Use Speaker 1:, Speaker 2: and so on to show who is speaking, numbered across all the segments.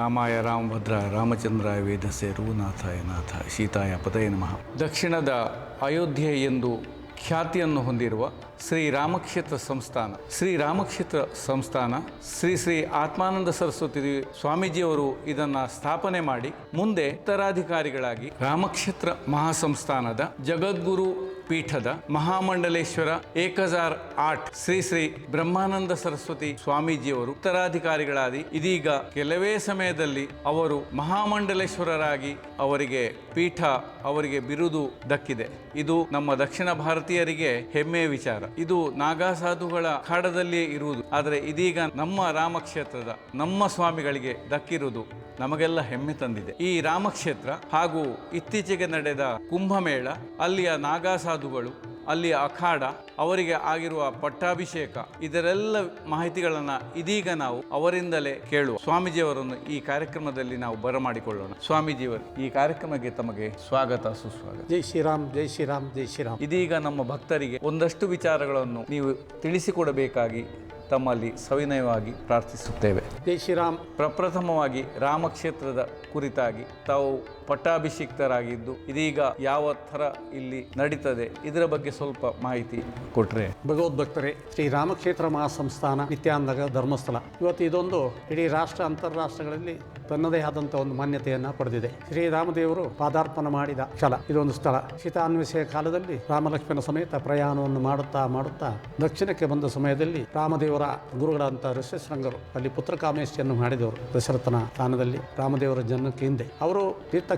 Speaker 1: ರಾಮಾಯ ರಾಮಭದ್ರ ರಾಮಚಂದ್ರಾಯ ವೇದಸೆ ರಘುನಾಥಾಯ ನಾಥ, ಸೀತಾಯ ಪದಯ ನಮಃ. ದಕ್ಷಿಣದ ಅಯೋಧ್ಯೆ ಎಂದು ಖ್ಯಾತಿಯನ್ನು ಹೊಂದಿರುವ ಶ್ರೀ ರಾಮಕ್ಷೇತ್ರ ಸಂಸ್ಥಾನ, ಶ್ರೀ ರಾಮಕ್ಷೇತ್ರ ಸಂಸ್ಥಾನ, ಶ್ರೀ ಶ್ರೀ ಆತ್ಮಾನಂದ ಸರಸ್ವತಿ ಸ್ವಾಮೀಜಿಯವರು ಇದನ್ನು ಸ್ಥಾಪನೆ ಮಾಡಿ, ಮುಂದೆ ಉತ್ತರಾಧಿಕಾರಿಗಳಾಗಿ ರಾಮಕ್ಷೇತ್ರ ಮಹಾಸಂಸ್ಥಾನದ ಜಗದ್ಗುರು ಪೀಠದ ಮಹಾಮಂಡಲೇಶ್ವರ ಏಕಜಾರ್ ಆಟ್ ಶ್ರೀ ಶ್ರೀ ಬ್ರಹ್ಮಾನಂದ ಸರಸ್ವತಿ ಸ್ವಾಮೀಜಿಯವರು ಉತ್ತರಾಧಿಕಾರಿಗಳಾಗಿ ಇದೀಗ ಕೆಲವೇ ಸಮಯದಲ್ಲಿ ಅವರು ಮಹಾಮಂಡಲೇಶ್ವರರಾಗಿ ಅವರಿಗೆ ಪೀಠ ಅವರಿಗೆ ಬಿರುದು ದಕ್ಕಿದೆ. ಇದು ನಮ್ಮ ದಕ್ಷಿಣ ಭಾರತೀಯರಿಗೆ ಹೆಮ್ಮೆಯ ವಿಚಾರ. ಇದು ನಾಗಾ ಸಾಧುಗಳ ಇರುವುದು. ಆದರೆ ಇದೀಗ ನಮ್ಮ ರಾಮಕ್ಷೇತ್ರದ ನಮ್ಮ ಸ್ವಾಮಿಗಳಿಗೆ ದಕ್ಕಿರುವುದು ನಮಗೆಲ್ಲ ಹೆಮ್ಮೆ ತಂದಿದೆ. ಈ ರಾಮಕ್ಷೇತ್ರ ಹಾಗೂ ಇತ್ತೀಚೆಗೆ ನಡೆದ ಕುಂಭಮೇಳ ಅಲ್ಲಿಯ ನಾಗಾಸಾಧುಗಳು ಅಲ್ಲಿಯ ಅಖಾಡ ಅವರಿಗೆ ಆಗಿರುವ ಪಟ್ಟಾಭಿಷೇಕ ಇದರೆಲ್ಲ ಮಾಹಿತಿಗಳನ್ನು ಇದೀಗ ನಾವು ಅವರಿಂದಲೇ ಕೇಳುವ. ಸ್ವಾಮೀಜಿಯವರನ್ನು ಈ ಕಾರ್ಯಕ್ರಮದಲ್ಲಿ ನಾವು ಬರಮಾಡಿಕೊಳ್ಳೋಣ. ಸ್ವಾಮೀಜಿಯವರು ಈ ಕಾರ್ಯಕ್ರಮಕ್ಕೆ ತಮಗೆ ಸ್ವಾಗತ ಸುಸ್ವಾಗತ.
Speaker 2: ಜೈ ಶ್ರೀರಾಮ್ ಜೈ ಶ್ರೀರಾಮ್ ಜೈ ಶ್ರೀರಾಮ್.
Speaker 1: ಇದೀಗ ನಮ್ಮ ಭಕ್ತರಿಗೆ ಒಂದಷ್ಟು ವಿಚಾರಗಳನ್ನು ನೀವು ತಿಳಿಸಿಕೊಡಬೇಕಾಗಿ ತಮ್ಮಲ್ಲಿ ಸವಿನಯವಾಗಿ ಪ್ರಾರ್ಥಿಸುತ್ತೇವೆ.
Speaker 2: ಜೈ ಶ್ರೀರಾಮ್.
Speaker 1: ಪ್ರಪ್ರಥಮವಾಗಿ ರಾಮಕ್ಷೇತ್ರದ ಕುರಿತಾಗಿ ತಾವು ಪಟ್ಟಾಭಿಷಿಕ್ತರಾಗಿದ್ದು, ಇದೀಗ ಯಾವ ಥರ ಇಲ್ಲಿ ನಡೀತದೆ? ಇದರ ಬಗ್ಗೆ ಸ್ವಲ್ಪ ಮಾಹಿತಿ ಕೊಟ್ರೆ.
Speaker 2: ಭಗವದ್ಭಕ್ತರೇ ಶ್ರೀ ರಾಮಕ್ಷೇತ್ರ ಮಹಾಸಂಸ್ಥಾನ ನಿತ್ಯಾನಂದಗ ಧರ್ಮಸ್ಥಳ. ಇವತ್ತು ಇದೊಂದು ಇಡೀ ರಾಷ್ಟ್ರ ಅಂತಾರಾಷ್ಟ್ರಗಳಲ್ಲಿ ತನ್ನದೇ ಆದಂಥ ಒಂದು ಮಾನ್ಯತೆಯನ್ನ ಪಡೆದಿದೆ. ಶ್ರೀರಾಮದೇವರು ಪಾದಾರ್ಪಣ ಮಾಡಿದ ಸ್ಥಳ ಇದೊಂದು ಸ್ಥಳ. ಸೀತಾನ್ವೇಷೆಯ ಕಾಲದಲ್ಲಿ ರಾಮಲಕ್ಷ್ಮಣ ಸಮೇತ ಪ್ರಯಾಣವನ್ನು ಮಾಡುತ್ತಾ ಮಾಡುತ್ತಾ ದಕ್ಷಿಣಕ್ಕೆ ಬಂದ ಸಮಯದಲ್ಲಿ ರಾಮದೇವರ ಗುರುಗಳಂತ ಋಷ್ಯಶೃಂಗರು, ಅಲ್ಲಿ ಪುತ್ರಕಾಮೇಶಿಯನ್ನು ಮಾಡಿದವರು ದಶರಥನ ಸ್ಥಾನದಲ್ಲಿ ರಾಮದೇವರ ಜನ್ಮಕ್ಕೆ ಹಿಂದೆ. ಅವರು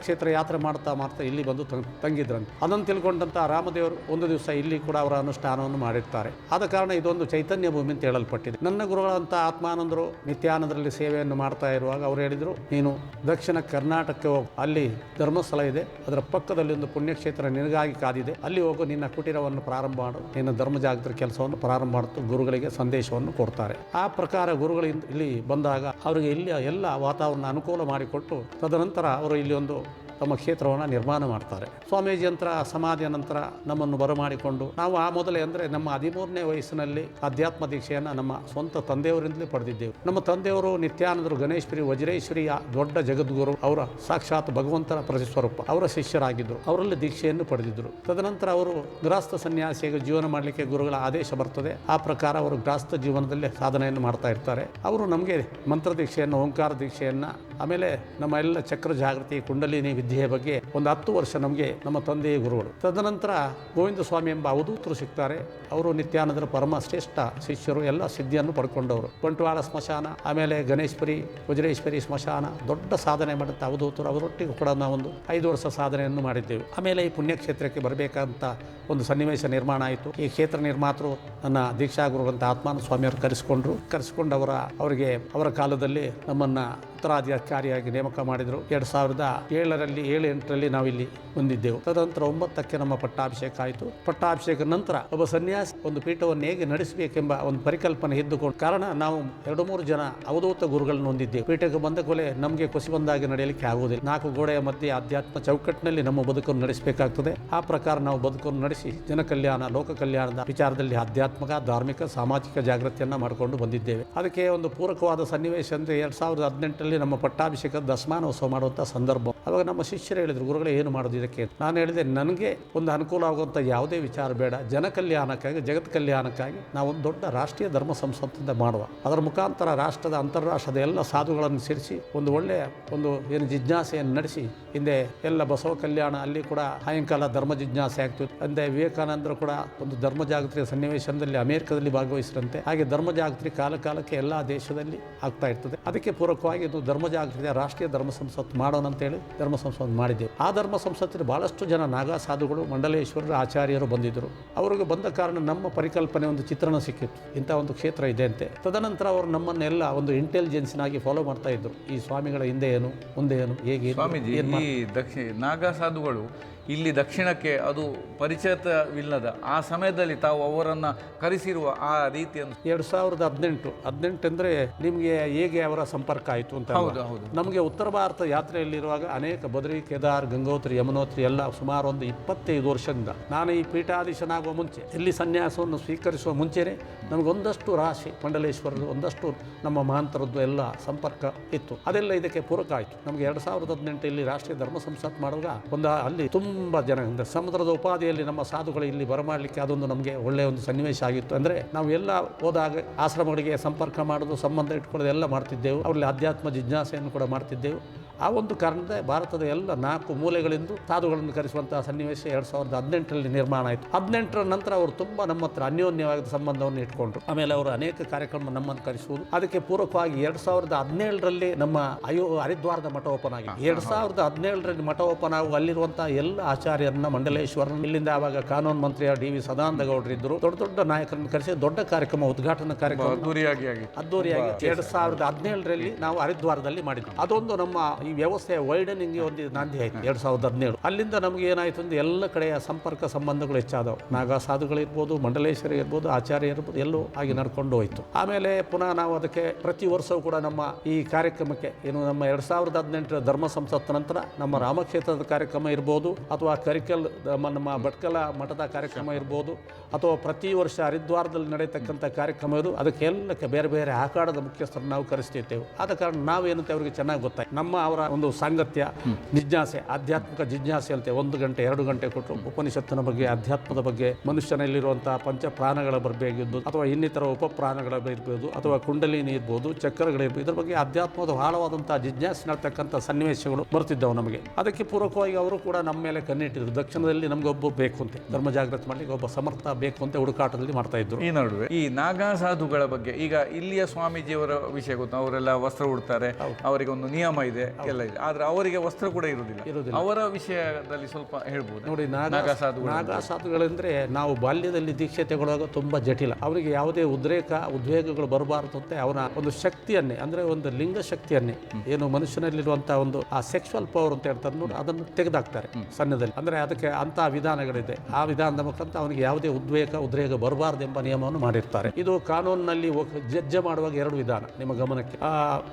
Speaker 2: ತೀರ್ಥಕ್ಷೇತ್ರ ಯಾತ್ರೆ ಮಾಡ್ತಾ ಮಾಡ್ತಾ ಇಲ್ಲಿ ಬಂದು ತಂಗಿದ್ರಂತ. ಅದನ್ನು ತಿಳ್ಕೊಂಡಂತ ರಾಮದೇವರು ಒಂದು ದಿವಸ ಇಲ್ಲಿ ಕೂಡ ಅವರ ಅನುಷ್ಠಾನವನ್ನು ಮಾಡಿರ್ತಾರೆ. ಆದ ಕಾರಣ ಇದೊಂದು ಚೈತನ್ಯ ಭೂಮಿ ಅಂತ ಹೇಳಲ್ಪಟ್ಟಿದೆ. ನನ್ನ ಗುರುಗಳಂತ ಆತ್ಮಾನಂದರು ನಿತ್ಯಾನಂದರಲ್ಲಿ ಸೇವೆಯನ್ನು ಮಾಡ್ತಾ ಇರುವಾಗ ಅವರು ಹೇಳಿದರು, ನೀನು ದಕ್ಷಿಣ ಕರ್ನಾಟಕಕ್ಕೆ ಹೋಗಿ. ಅಲ್ಲಿ ಧರ್ಮಸ್ಥಳ ಇದೆ. ಅದರ ಪಕ್ಕದಲ್ಲಿ ಒಂದು ಪುಣ್ಯಕ್ಷೇತ್ರ ನಿನಗಾಗಿ ಕಾದಿದೆ. ಅಲ್ಲಿ ಹೋಗು. ನಿನ್ನ ಕುಟೀರವನ್ನು ಪ್ರಾರಂಭ ಮಾಡು. ನಿನ್ನ ಧರ್ಮ ಜಾಗೃತಿ ಕೆಲಸವನ್ನು ಪ್ರಾರಂಭ ಮಾಡುತ್ತು ಗುರುಗಳಿಗೆ ಸಂದೇಶವನ್ನು ಕೊಡ್ತಾರೆ. ಆ ಪ್ರಕಾರ ಗುರುಗಳಿಂದ ಇಲ್ಲಿ ಬಂದಾಗ ಅವರಿಗೆ ಇಲ್ಲಿ ಎಲ್ಲ ವಾತಾವರಣ ಅನುಕೂಲ ಮಾಡಿಕೊಟ್ಟು ತದನಂತರ ಅವರು ಇಲ್ಲಿ ಒಂದು ತಮ್ಮ ಕ್ಷೇತ್ರವನ್ನು ನಿರ್ಮಾಣ ಮಾಡ್ತಾರೆ. ಸ್ವಾಮೀಜಿ ನಂತರ, ಸಮಾಧಿಯ ನಂತರ ನಮ್ಮನ್ನು ಬರಮಾಡಿಕೊಂಡು, ನಾವು ಆ ಮೊದಲೇ ಅಂದರೆ ನಮ್ಮ ಹದಿಮೂರನೇ ವಯಸ್ಸಿನಲ್ಲಿ ಅಧ್ಯಾತ್ಮ ದೀಕ್ಷೆಯನ್ನು ನಮ್ಮ ಸ್ವಂತ ತಂದೆಯವರಿಂದಲೇ ಪಡೆದಿದ್ದೆವು. ನಮ್ಮ ತಂದೆಯವರು ನಿತ್ಯಾನಂದರು ಗಣೇಶ್ವರಿ ವಜ್ರೇಶ್ವರಿಯ ದೊಡ್ಡ ಜಗದ್ಗುರು, ಅವರ ಸಾಕ್ಷಾತ್ ಭಗವಂತನ ಪ್ರತಿಸ್ವರೂಪ, ಅವರ ಶಿಷ್ಯರಾಗಿದ್ದರು. ಅವರಲ್ಲಿ ದೀಕ್ಷೆಯನ್ನು ಪಡೆದಿದ್ದರು. ತದನಂತರ ಅವರು ಗೃಹಸ್ಥ ಸನ್ಯಾಸಿಯಾಗಿ ಜೀವನ ಮಾಡಲಿಕ್ಕೆ ಗುರುಗಳ ಆದೇಶ ಬರ್ತದೆ. ಆ ಪ್ರಕಾರ ಅವರು ಗ್ರಾಸ್ತ ಜೀವನದಲ್ಲಿ ಸಾಧನೆಯನ್ನು ಮಾಡ್ತಾ ಇರ್ತಾರೆ. ಅವರು ನಮಗೆ ಮಂತ್ರ ದೀಕ್ಷೆಯನ್ನು, ಓಂಕಾರ ದೀಕ್ಷೆಯನ್ನು ಆಮೇಲೆ ನಮ್ಮ ಎಲ್ಲ ಚಕ್ರ ಜಾಗೃತಿ ಕುಂಡಲಿನಿ ವಿದ್ಯೆಯ ಬಗ್ಗೆ ಒಂದು ಹತ್ತು ವರ್ಷ ನಮಗೆ ನಮ್ಮ ತಂದೆಯ ಗುರುಗಳು. ತದನಂತರ ಗೋವಿಂದ ಸ್ವಾಮಿ ಎಂಬ ಅವಧೂತರು ಸಿಗ್ತಾರೆ. ಅವರು ನಿತ್ಯಾನಂದರ ಪರಮ ಶ್ರೇಷ್ಠ ಶಿಷ್ಯರು, ಎಲ್ಲ ಸಿದ್ಧಿಯನ್ನು ಪಡ್ಕೊಂಡವರು. ಬಂಟ್ವಾಳ ಸ್ಮಶಾನ, ಆಮೇಲೆ ಗಣೇಶ್ವರಿ ವಜ್ರೇಶ್ವರಿ ಸ್ಮಶಾನ, ದೊಡ್ಡ ಸಾಧನೆ ಮಾಡುತ್ತ ಅವಧೂತರು ಅವರೊಟ್ಟಿಗೂ ಕೂಡ ನಾವು ಒಂದು ಐದು ವರ್ಷ ಸಾಧನೆಯನ್ನು ಮಾಡಿದ್ದೇವೆ. ಆಮೇಲೆ ಈ ಪುಣ್ಯಕ್ಷೇತ್ರಕ್ಕೆ ಬರಬೇಕಂತ ಒಂದು ಸನ್ನಿವೇಶ ನಿರ್ಮಾಣ ಆಯಿತು. ಈ ಕ್ಷೇತ್ರ ನಿರ್ಮಾತರು ನನ್ನ ದೀಕ್ಷಾ ಗುರುಗಳಂತ ಆತ್ಮಾನ ಸ್ವಾಮಿಯವರು ಕರೆಸಿಕೊಂಡ್ರು. ಕರೆಸಿಕೊಂಡವರ ಅವರ ಅವರಿಗೆ ಅವರ ಕಾಲದಲ್ಲಿ ನಮ್ಮನ್ನ ಉತ್ತರಾಧಿಕಾರಿಯಾಗಿ ನೇಮಕ ಮಾಡಿದರು. ಎರಡು ಸಾವಿರದ ಏಳರಲ್ಲಿ ಏಳು ಎಂಟರಲ್ಲಿ ನಾವಿಲ್ಲಿ ಬಂದಿದ್ದೆವು. ತದನಂತರ ಒಂಬತ್ತಕ್ಕೆ ನಮ್ಮ ಪಟ್ಟಾಭಿಷೇಕ ಆಯಿತು. ಪಟ್ಟಾಭಿಷೇಕ ನಂತರ ಒಬ್ಬ ಸನ್ಯಾಸಿ ಒಂದು ಪೀಠವನ್ನು ಹೇಗೆ ನಡೆಸಬೇಕೆಂಬ ಒಂದು ಪರಿಕಲ್ಪನೆ ಇದ್ದುಕೊಂಡು ಕಾರಣ ನಾವು ಎರಡು ಮೂರು ಜನ ಅವಧೂತ ಗುರುಗಳನ್ನು ಹೊಂದಿದ್ದೇವೆ. ಪೀಠಕ್ಕೆ ಬಂದ ಕೊಲೆ ನಮಗೆ ಕುಸಿ ಬಂದಾಗಿ ನಡೆಯಲಿಕ್ಕೆ ಆಗುವುದಿಲ್ಲ. ನಾಲ್ಕು ಗೋಡೆಯ ಮಧ್ಯೆ ಆಧ್ಯಾತ್ಮ ಚೌಕಟ್ಟಿನಲ್ಲಿ ನಮ್ಮ ಬದುಕನ್ನು ನಡೆಸಬೇಕಾಗ್ತದೆ. ಆ ಪ್ರಕಾರ ನಾವು ಬದುಕನ್ನು ನಡೆಸಿ ಜನ ಕಲ್ಯಾಣ ಲೋಕ ಕಲ್ಯಾಣದ ವಿಚಾರದಲ್ಲಿ ಆಧ್ಯಾತ್ಮಿಕ, ಧಾರ್ಮಿಕ, ಸಾಮಾಜಿಕ ಜಾಗೃತಿಯನ್ನು ಮಾಡಿಕೊಂಡು ಬಂದಿದ್ದೇವೆ. ಅದಕ್ಕೆ ಒಂದು ಪೂರಕವಾದ ಸನ್ನಿವೇಶ ಅಂದರೆ ಎರಡು ಸಾವಿರದ ಹದಿನೆಂಟರಲ್ಲಿ ನಮ್ಮ ಪಟ್ಟಾಭಿಷೇಕ ದಶಮಾನೋತ್ಸವ ಮಾಡುವಂಥ ಸಂದರ್ಭ. ಅವಾಗ ನಮ್ಮ ಶಿಷ್ಯರು ಹೇಳಿದರು, ಗುರುಗಳೇ, ಏನು ಮಾಡೋದು ಇದಕ್ಕೆ? ನಾನು ಹೇಳಿದೆ, ನನಗೆ ಒಂದು ಅನುಕೂಲ ಆಗುವಂಥ ಯಾವುದೇ ವಿಚಾರ ಬೇಡ. ಜನ ಕಲ್ಯಾಣಕ್ಕಾಗಿ, ಜಗತ್ ಕಲ್ಯಾಣಕ್ಕಾಗಿ ನಾವು ಒಂದು ದೊಡ್ಡ ರಾಷ್ಟ್ರೀಯ ಧರ್ಮ ಸಂಸತ್ತಿಂದ ಮಾಡುವ. ಅದರ ಮುಖಾಂತರ ರಾಷ್ಟ್ರದ ಅಂತಾರಾಷ್ಟ್ರದ ಎಲ್ಲ ಸಾಧುಗಳನ್ನು ಸೇರಿಸಿ, ಒಂದು ಒಳ್ಳೆಯ ಒಂದು ಏನು ಜಿಜ್ಞಾಸೆಯನ್ನು ನಡೆಸಿ, ಹಿಂದೆ ಎಲ್ಲ ಬಸವ ಕಲ್ಯಾಣ, ಅಲ್ಲಿ ಕೂಡ ಸಾಯಂಕಾಲ ಧರ್ಮ ಜಿಜ್ಞಾಸೆ ಆಗ್ತಿತ್ತು. ಅಂದೆ ವಿವೇಕಾನಂದರು ಕೂಡ ಒಂದು ಧರ್ಮ ಜಾಗೃತಿಯ ಸನ್ನಿವೇಶದಲ್ಲಿ ಅಮೆರಿಕದಲ್ಲಿ ಭಾಗವಹಿಸಿದಂತೆ ಹಾಗೆ ಧರ್ಮ ಜಾಗೃತಿ ಕಾಲ ಕಾಲಕ್ಕೆ ಎಲ್ಲ ದೇಶದಲ್ಲಿ ಆಗ್ತಾ ಇರ್ತದೆ. ಅದಕ್ಕೆ ಪೂರಕವಾಗಿ ಇದು ಧರ್ಮ ಜಾಗೃತಿಯ ರಾಷ್ಟ್ರೀಯ ಧರ್ಮ ಸಂಸತ್ ಮಾಡೋಣ ಅಂತೇಳಿ ಧರ್ಮ ಸಂಸತ್ ಮಾಡಿದ್ದೇವೆ ಆ ಧರ್ಮ ಸಂಸತ್ತಿನ ಬಹಳಷ್ಟು ಜನ ನಾಗಾ ಸಾಧುಗಳು ಮಂಡಲೇಶ್ವರರು ಆಚಾರ್ಯರು ಬಂದಿದ್ದರು ಅವರಿಗೆ ಬಂದ ಕಾರಣ ನಮ್ಮ ಪರಿಕಲ್ಪನೆ ಒಂದು ಚಿತ್ರಣ ಸಿಕ್ಕಿತ್ತು. ಇಂಥ ಒಂದು ಕ್ಷೇತ್ರ ಇದೆ ಅಂತೆ. ತದನಂತರ ಅವರು ನಮ್ಮನ್ನೆಲ್ಲ ಒಂದು ಇಂಟೆಲಿಜೆನ್ಸ್ನಾಗಿ ಫಾಲೋ ಮಾಡ್ತಾ ಇದ್ರು. ಈ ಸ್ವಾಮಿಗಳ ಹಿಂದೆ ಏನು ಮುಂದೆ ಏನು ಹೇಗೆ ಏನು,
Speaker 1: ಸ್ವಾಮೀಜಿ
Speaker 2: ಏನ್
Speaker 1: ಈ ದಕ್ಷಿಣ ನಾಗಾ ಸಾಧುಗಳು ಇಲ್ಲಿ ದಕ್ಷಿಣಕ್ಕೆ ಅದು ಪರಿಚಯವಿಲ್ಲದ. ಆ ಸಮಯದಲ್ಲಿ ತಾವು ಅವರನ್ನು ಕರೆಸಿರುವ ಆ ರೀತಿಯನ್ನು
Speaker 2: ಎರಡು ಸಾವಿರದ ಹದಿನೆಂಟು. ಹದಿನೆಂಟು ಅಂದರೆ ನಿಮಗೆ ಹೇಗೆ ಅವರ ಸಂಪರ್ಕ ಆಯಿತು ಅಂತ
Speaker 1: ಹೌದು ಹೌದು.
Speaker 2: ನಮಗೆ ಉತ್ತರ ಭಾರತ ಯಾತ್ರೆಯಲ್ಲಿರುವಾಗ ಅನೇಕ ಬದ್ರಿ ಕೇದಾರ್ ಗಂಗೋತ್ರಿ ಯಮುನೋತ್ರಿ ಎಲ್ಲ ಸುಮಾರು ಒಂದು ಇಪ್ಪತ್ತೈದು ವರ್ಷದಿಂದ ನಾನು ಈ ಪೀಠಾಧೀಶನಾಗುವ ಮುಂಚೆ ಇಲ್ಲಿ ಸನ್ಯಾಸವನ್ನು ಸ್ವೀಕರಿಸುವ ಮುಂಚೆನೇ ನಮಗೊಂದಷ್ಟು ರಾಶಿ ಮಂಡಲೇಶ್ವರದ್ದು ಒಂದಷ್ಟು ನಮ್ಮ ಮಹಾಂತರದ್ದು ಎಲ್ಲ ಸಂಪರ್ಕ ಇತ್ತು. ಅದೆಲ್ಲ ಇದಕ್ಕೆ ಪೂರಕ ಆಯಿತು. ನಮಗೆ ಎರಡು ಸಾವಿರದ ಹದಿನೆಂಟು ಇಲ್ಲಿ ರಾಷ್ಟ್ರೀಯ ಧರ್ಮ ಸಂಸತ್ ಮಾಡುವಾಗ ಒಂದು ಅಲ್ಲಿ ತುಂಬ ಜನ ಅಂದರೆ ಸಮುದ್ರದ ಉಪಾಧಿಯಲ್ಲಿ ನಮ್ಮ ಸಾಧುಗಳು ಇಲ್ಲಿ ಬರಮಾಡಲಿಕ್ಕೆ ಅದೊಂದು ನಮಗೆ ಒಳ್ಳೆಯ ಒಂದು ಸನ್ನಿವೇಶ ಆಗಿತ್ತು. ಅಂದರೆ ನಾವು ಎಲ್ಲ ಹೋದಾಗ ಆಶ್ರಮಗಳಿಗೆ ಸಂಪರ್ಕ ಮಾಡೋದು ಸಂಬಂಧ ಇಟ್ಕೊಳ್ಳೋದು ಎಲ್ಲ ಮಾಡ್ತಿದ್ದೆವು. ಅವರಲ್ಲಿ ಅಧ್ಯಾತ್ಮ ಜಿಜ್ಞಾಸೆಯನ್ನು ಕೂಡ ಮಾಡ್ತಿದ್ದೆವು. ಆ ಒಂದು ಕಾರಣದ ಭಾರತದ ಎಲ್ಲ ನಾಲ್ಕು ಮೂಲೆಗಳಿಂದ ಸಾಧುಗಳನ್ನು ಕರೆಸುವಂತಹ ಸನ್ನಿವೇಶ ಎರಡು ಸಾವಿರದ ಹದಿನೆಂಟರಲ್ಲಿ ನಿರ್ಮಾಣ ಆಯಿತು. ಹದಿನೆಂಟರ ನಂತರ ಅವರು ತುಂಬ ನಮ್ಮ ಹತ್ರ ಅನ್ಯೋನ್ಯವಾದ ಸಂಬಂಧವನ್ನು ಇಟ್ಕೊಂಡ್ರು. ಆಮೇಲೆ ಅವರು ಅನೇಕ ಕಾರ್ಯಕ್ರಮ ನಮ್ಮನ್ನು ಕರೆಸುವುದು. ಅದಕ್ಕೆ ಪೂರಕವಾಗಿ ಎರಡು ಸಾವಿರದ ಹದಿನೇಳರಲ್ಲಿ ನಮ್ಮ ಅಯೋ ಹರಿದ್ವಾರದ ಮಠ ಓಪನ್ ಆಗಿದೆ. ಎರಡು ಸಾವಿರದ ಹದಿನೇಳರಲ್ಲಿ ಮಠ ಓಪನ್ ಆಗುವ ಅಲ್ಲಿರುವಂತಹ ಎಲ್ಲ ಆಚಾರ್ಯರನ್ನ ಮಂಡಲೇಶ್ವರನ ಇಲ್ಲಿಂದ ಆವಾಗ ಕಾನೂನು ಮಂತ್ರಿ ಡಿ ವಿ ಸದಾನಂದ ಗೌಡರು ಇದ್ದರು ದೊಡ್ಡ ದೊಡ್ಡ ನಾಯಕರನ್ನು ಕರೆಸಿ ದೊಡ್ಡ ಕಾರ್ಯಕ್ರಮ ಉದ್ಘಾಟನಾ ಕಾರ್ಯಕ್ರಮ.
Speaker 1: ಅದ್ದೂರಿಯಾಗಿ
Speaker 2: ಅದ್ದೂರಿಯಾಗಿ ಎರಡು ಸಾವಿರದ ಹದಿನೇಳರಲ್ಲಿ ನಾವು ಹರಿದ್ವಾರದಲ್ಲಿ ಮಾಡಿದ್ವಿ. ಅದೊಂದು ನಮ್ಮ ಈ ವ್ಯವಸ್ಥೆಯ ವೈಡನಿಂಗ್ ಒಂದು ನಾಂದಿ ಆಯ್ತು ಎರಡು ಸಾವಿರದ ಹದಿನೇಳು. ಅಲ್ಲಿಂದ ನಮಗೆ ಏನಾಯ್ತು ಅಂದ್ರೆ ಎಲ್ಲ ಕಡೆಯ ಸಂಪರ್ಕ ಸಂಬಂಧಗಳು ಹೆಚ್ಚಾದವು. ನಾಗಾ ಸಾಧುಗಳಿರ್ಬೋದು ಮಂಡಲೇಶ್ವರಿ ಇರ್ಬೋದು ಆಚಾರ್ಯ ಇರ್ಬೋದು ಎಲ್ಲೂ ಆಗಿ ನಡ್ಕೊಂಡು ಹೋಯಿತು. ಆಮೇಲೆ ಪುನಃ ನಾವು ಅದಕ್ಕೆ ಪ್ರತಿ ವರ್ಷವೂ ಕೂಡ ನಮ್ಮ ಈ ಕಾರ್ಯಕ್ರಮಕ್ಕೆ ಏನು ನಮ್ಮ ಎರಡು ಸಾವಿರದ ಹದಿನೆಂಟರ ಧರ್ಮ ಸಂಸತ್ ನಂತರ ನಮ್ಮ ರಾಮಕ್ಷೇತ್ರದ ಕಾರ್ಯಕ್ರಮ ಇರ್ಬೋದು ಅಥವಾ ಕರಿಕಲ್, ನಮ್ಮ ಭಟ್ಕಲ ಮಠದ ಕಾರ್ಯಕ್ರಮ ಇರ್ಬೋದು, ಅಥವಾ ಪ್ರತಿ ವರ್ಷ ಹರಿದ್ವಾರದಲ್ಲಿ ನಡೆಯತಕ್ಕಂಥ ಕಾರ್ಯಕ್ರಮ ಇದು. ಅದಕ್ಕೆಲ್ಲಕ್ಕೆ ಬೇರೆ ಬೇರೆ ಆಕಾಡದ ಮುಖ್ಯಸ್ಥರನ್ನು ನಾವು ಕರೆಸ್ತಿರ್ತೇವೆ. ಆದ ಕಾರಣ ನಾವೇನಂತ ಅವರಿಗೆ ಚೆನ್ನಾಗಿ ಗೊತ್ತಾಯ್ತು. ನಮ್ಮ ಅವರ ಒಂದು ಸಾಂಗತ್ಯ, ಜಿಜ್ಞಾಸೆ, ಆಧ್ಯಾತ್ಮಿಕ ಜಿಜ್ಞಾಸೆ ಅಂತೆ ಒಂದು ಗಂಟೆ, ಎರಡು ಗಂಟೆ ಕೊಟ್ಟು ಉಪನಿಷತ್ತಿನ ಬಗ್ಗೆ ಅಧ್ಯಾತ್ಮದ ಬಗ್ಗೆ, ಮನುಷ್ಯನಲ್ಲಿರುವಂಥ ಪಂಚ ಪ್ರಾಣಗಳ ಬಗ್ಗೆ ಇದ್ದು ಅಥವಾ ಇನ್ನಿತರ ಉಪಪ್ರಾಣಗಳ ಇರ್ಬೋದು, ಅಥವಾ ಕುಂಡಲಿನಿ ಇರ್ಬೋದು ಚಕ್ರಗಳಿರ್ಬೋದು ಇದ್ರ ಬಗ್ಗೆ ಅಧ್ಯಾತ್ಮದ ಆಳವಾದಂಥ ಜಿಜ್ಞಾಸೆ ನಡ್ತಕ್ಕಂಥ ಸನ್ನಿವೇಶಗಳು ಬರ್ತಿದ್ದವು ನಮಗೆ. ಅದಕ್ಕೆ ಪೂರಕವಾಗಿ ಅವರು ಕೂಡ ನಮ್ಮ ಮೇಲೆ ಕಣ್ಣಿಟ್ಟಿದ್ರು. ದಕ್ಷಿಣದಲ್ಲಿ ನಮ್ಗೆ ಒಬ್ಬ ಬೇಕು ಅಂತ. ಧರ್ಮ ಜಾಗೃತಿ ಮಾಡಲಿಕ್ಕೆ ಒಬ್ಬ ಸಮರ್ಥ ಬೇಕು ಅಂತ ಹುಡುಕಾಟದಲ್ಲಿ ಮಾಡ್ತಾ ಇದ್ರು.
Speaker 1: ಈ ನಡುವೆ ಈ ನಾಗಾ ಸಾಧುಗಳ ಬಗ್ಗೆ ಈಗ ಇಲ್ಲಿಯ ಸ್ವಾಮೀಜಿಯವರ ವಿಷಯ ಗೊತ್ತು? ಅವರೆಲ್ಲ ವಸ್ತ್ರ ಉಡ್ತಾರೆ ಅವರಿಗೆ ಒಂದು ನಿಯಮ ಇದೆ ಎಲ್ಲ ಇದೆ. ಆದ್ರೆ ಅವರಿಗೆ ವಸ್ತ್ರ ಕೂಡ ಇರುವುದಿಲ್ಲ
Speaker 2: ಇರುವುದಿಲ್ಲ.
Speaker 1: ಅವರ ವಿಷಯದಲ್ಲಿ ಸ್ವಲ್ಪ ಹೇಳ್ಬೋದು?
Speaker 2: ನೋಡಿ ನಾಗ
Speaker 1: ಸಾಧು
Speaker 2: ನಾಗಾ ಸಾಧುಗಳಂದ್ರೆ ನಾವು ಬಾಲ್ಯದಲ್ಲಿ ದೀಕ್ಷೆ ತಗೊಳ್ಳುವಾಗ ತುಂಬಾ ಜಟಿಲ. ಅವರಿಗೆ ಯಾವುದೇ ಉದ್ರೇಕ ಉದ್ವೇಗಗಳು ಬರಬಾರದು ಅಂತ. ಅವನ ಒಂದು ಶಕ್ತಿಯನ್ನೇ ಅಂದ್ರೆ ಒಂದು ಲಿಂಗ ಶಕ್ತಿಯನ್ನೇ ಏನು ಮನುಷ್ಯನಲ್ಲಿರುವಂತಹ ಒಂದು ಆ ಸೆಕ್ಷುವಲ್ ಪವರ್ ಅಂತ ಹೇಳ್ತಾರೆ ನೋಡಿ ಅದನ್ನು ತೆಗೆದಾಕ್ತಾರೆ. ಸಣ್ಣದಲ್ಲಿ ಅಂದರೆ ಅದಕ್ಕೆ ಅಂತ ವಿಧಾನಗಳಿದೆ. ಆ ವಿಧಾನದ ಮುಖಾಂತರ ಅವನಿಗೆ ಯಾವುದೇ ಉದ್ವೇಗ ಉದ್ರೇಕ ಬರಬಾರ್ದು ಎಂಬ ನಿಯಮವನ್ನು ಮಾಡಿರ್ತಾರೆ. ಇದು ಕಾನೂನಿನಲ್ಲಿ ಜಡ್ಜ್ ಮಾಡುವಾಗ ಎರಡು ವಿಧಾನ ನಿಮ್ಮ ಗಮನಕ್ಕೆ.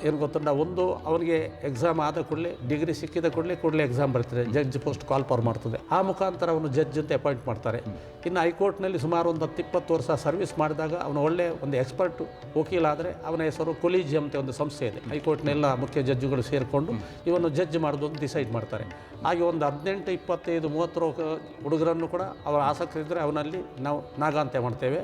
Speaker 2: ಏನು ಗೊತ್ತುಂಟ? ಒಂದು, ಅವನಿಗೆ ಎಕ್ಸಾಮ್ ಆದ ಕೂಡಲೇ ಡಿಗ್ರಿ ಸಿಕ್ಕಿದ ಕೂಡಲೇ ಕೂಡಲೇ ಎಕ್ಸಾಮ್ ಬರ್ತದೆ. ಜಡ್ಜ್ ಪೋಸ್ಟ್ ಕಾಲ್ ಫಾರ್ ಮಾಡ್ತದೆ. ಆ ಮುಖಾಂತರ ಅವನು ಜಡ್ಜ್ ಅಂತ ಅಪಾಯಿಂಟ್ ಮಾಡ್ತಾರೆ. ಇನ್ನು ಹೈಕೋರ್ಟ್ನಲ್ಲಿ ಸುಮಾರು ಒಂದು ಹತ್ತು ಇಪ್ಪತ್ತು ವರ್ಷ ಸರ್ವಿಸ್ ಮಾಡಿದಾಗ ಅವನು ಒಳ್ಳೆ ಒಂದು ಎಕ್ಸ್ಪರ್ಟ್ ವಕೀಲ ಆದರೆ ಅವನ ಹೆಸರು ಕೊಲೀಜಿಯಂ ಅಂತ ಒಂದು ಸಂಸ್ಥೆ ಇದೆ. ಹೈಕೋರ್ಟ್ನೆಲ್ಲ ಮುಖ್ಯ ಜಡ್ಜುಗಳು ಸೇರಿಕೊಂಡು ಇವನು ಜಡ್ಜ್ ಮಾಡೋದು ಡಿಸೈಡ್ ಮಾಡ್ತಾರೆ. ಹಾಗೆ ಒಂದು ಹದಿನೆಂಟು ಇಪ್ಪತ್ತೈದು ಮೂವತ್ತರ ಹುಡುಗರನ್ನು ಕೂಡ ಅವರ ಆಸಕ್ತಿ ಇದ್ದರೆ ಅವನಲ್ಲಿ ನಾವು ನಾಗಾಂತ್ಯ ಮಾಡ್ತೇವೆ.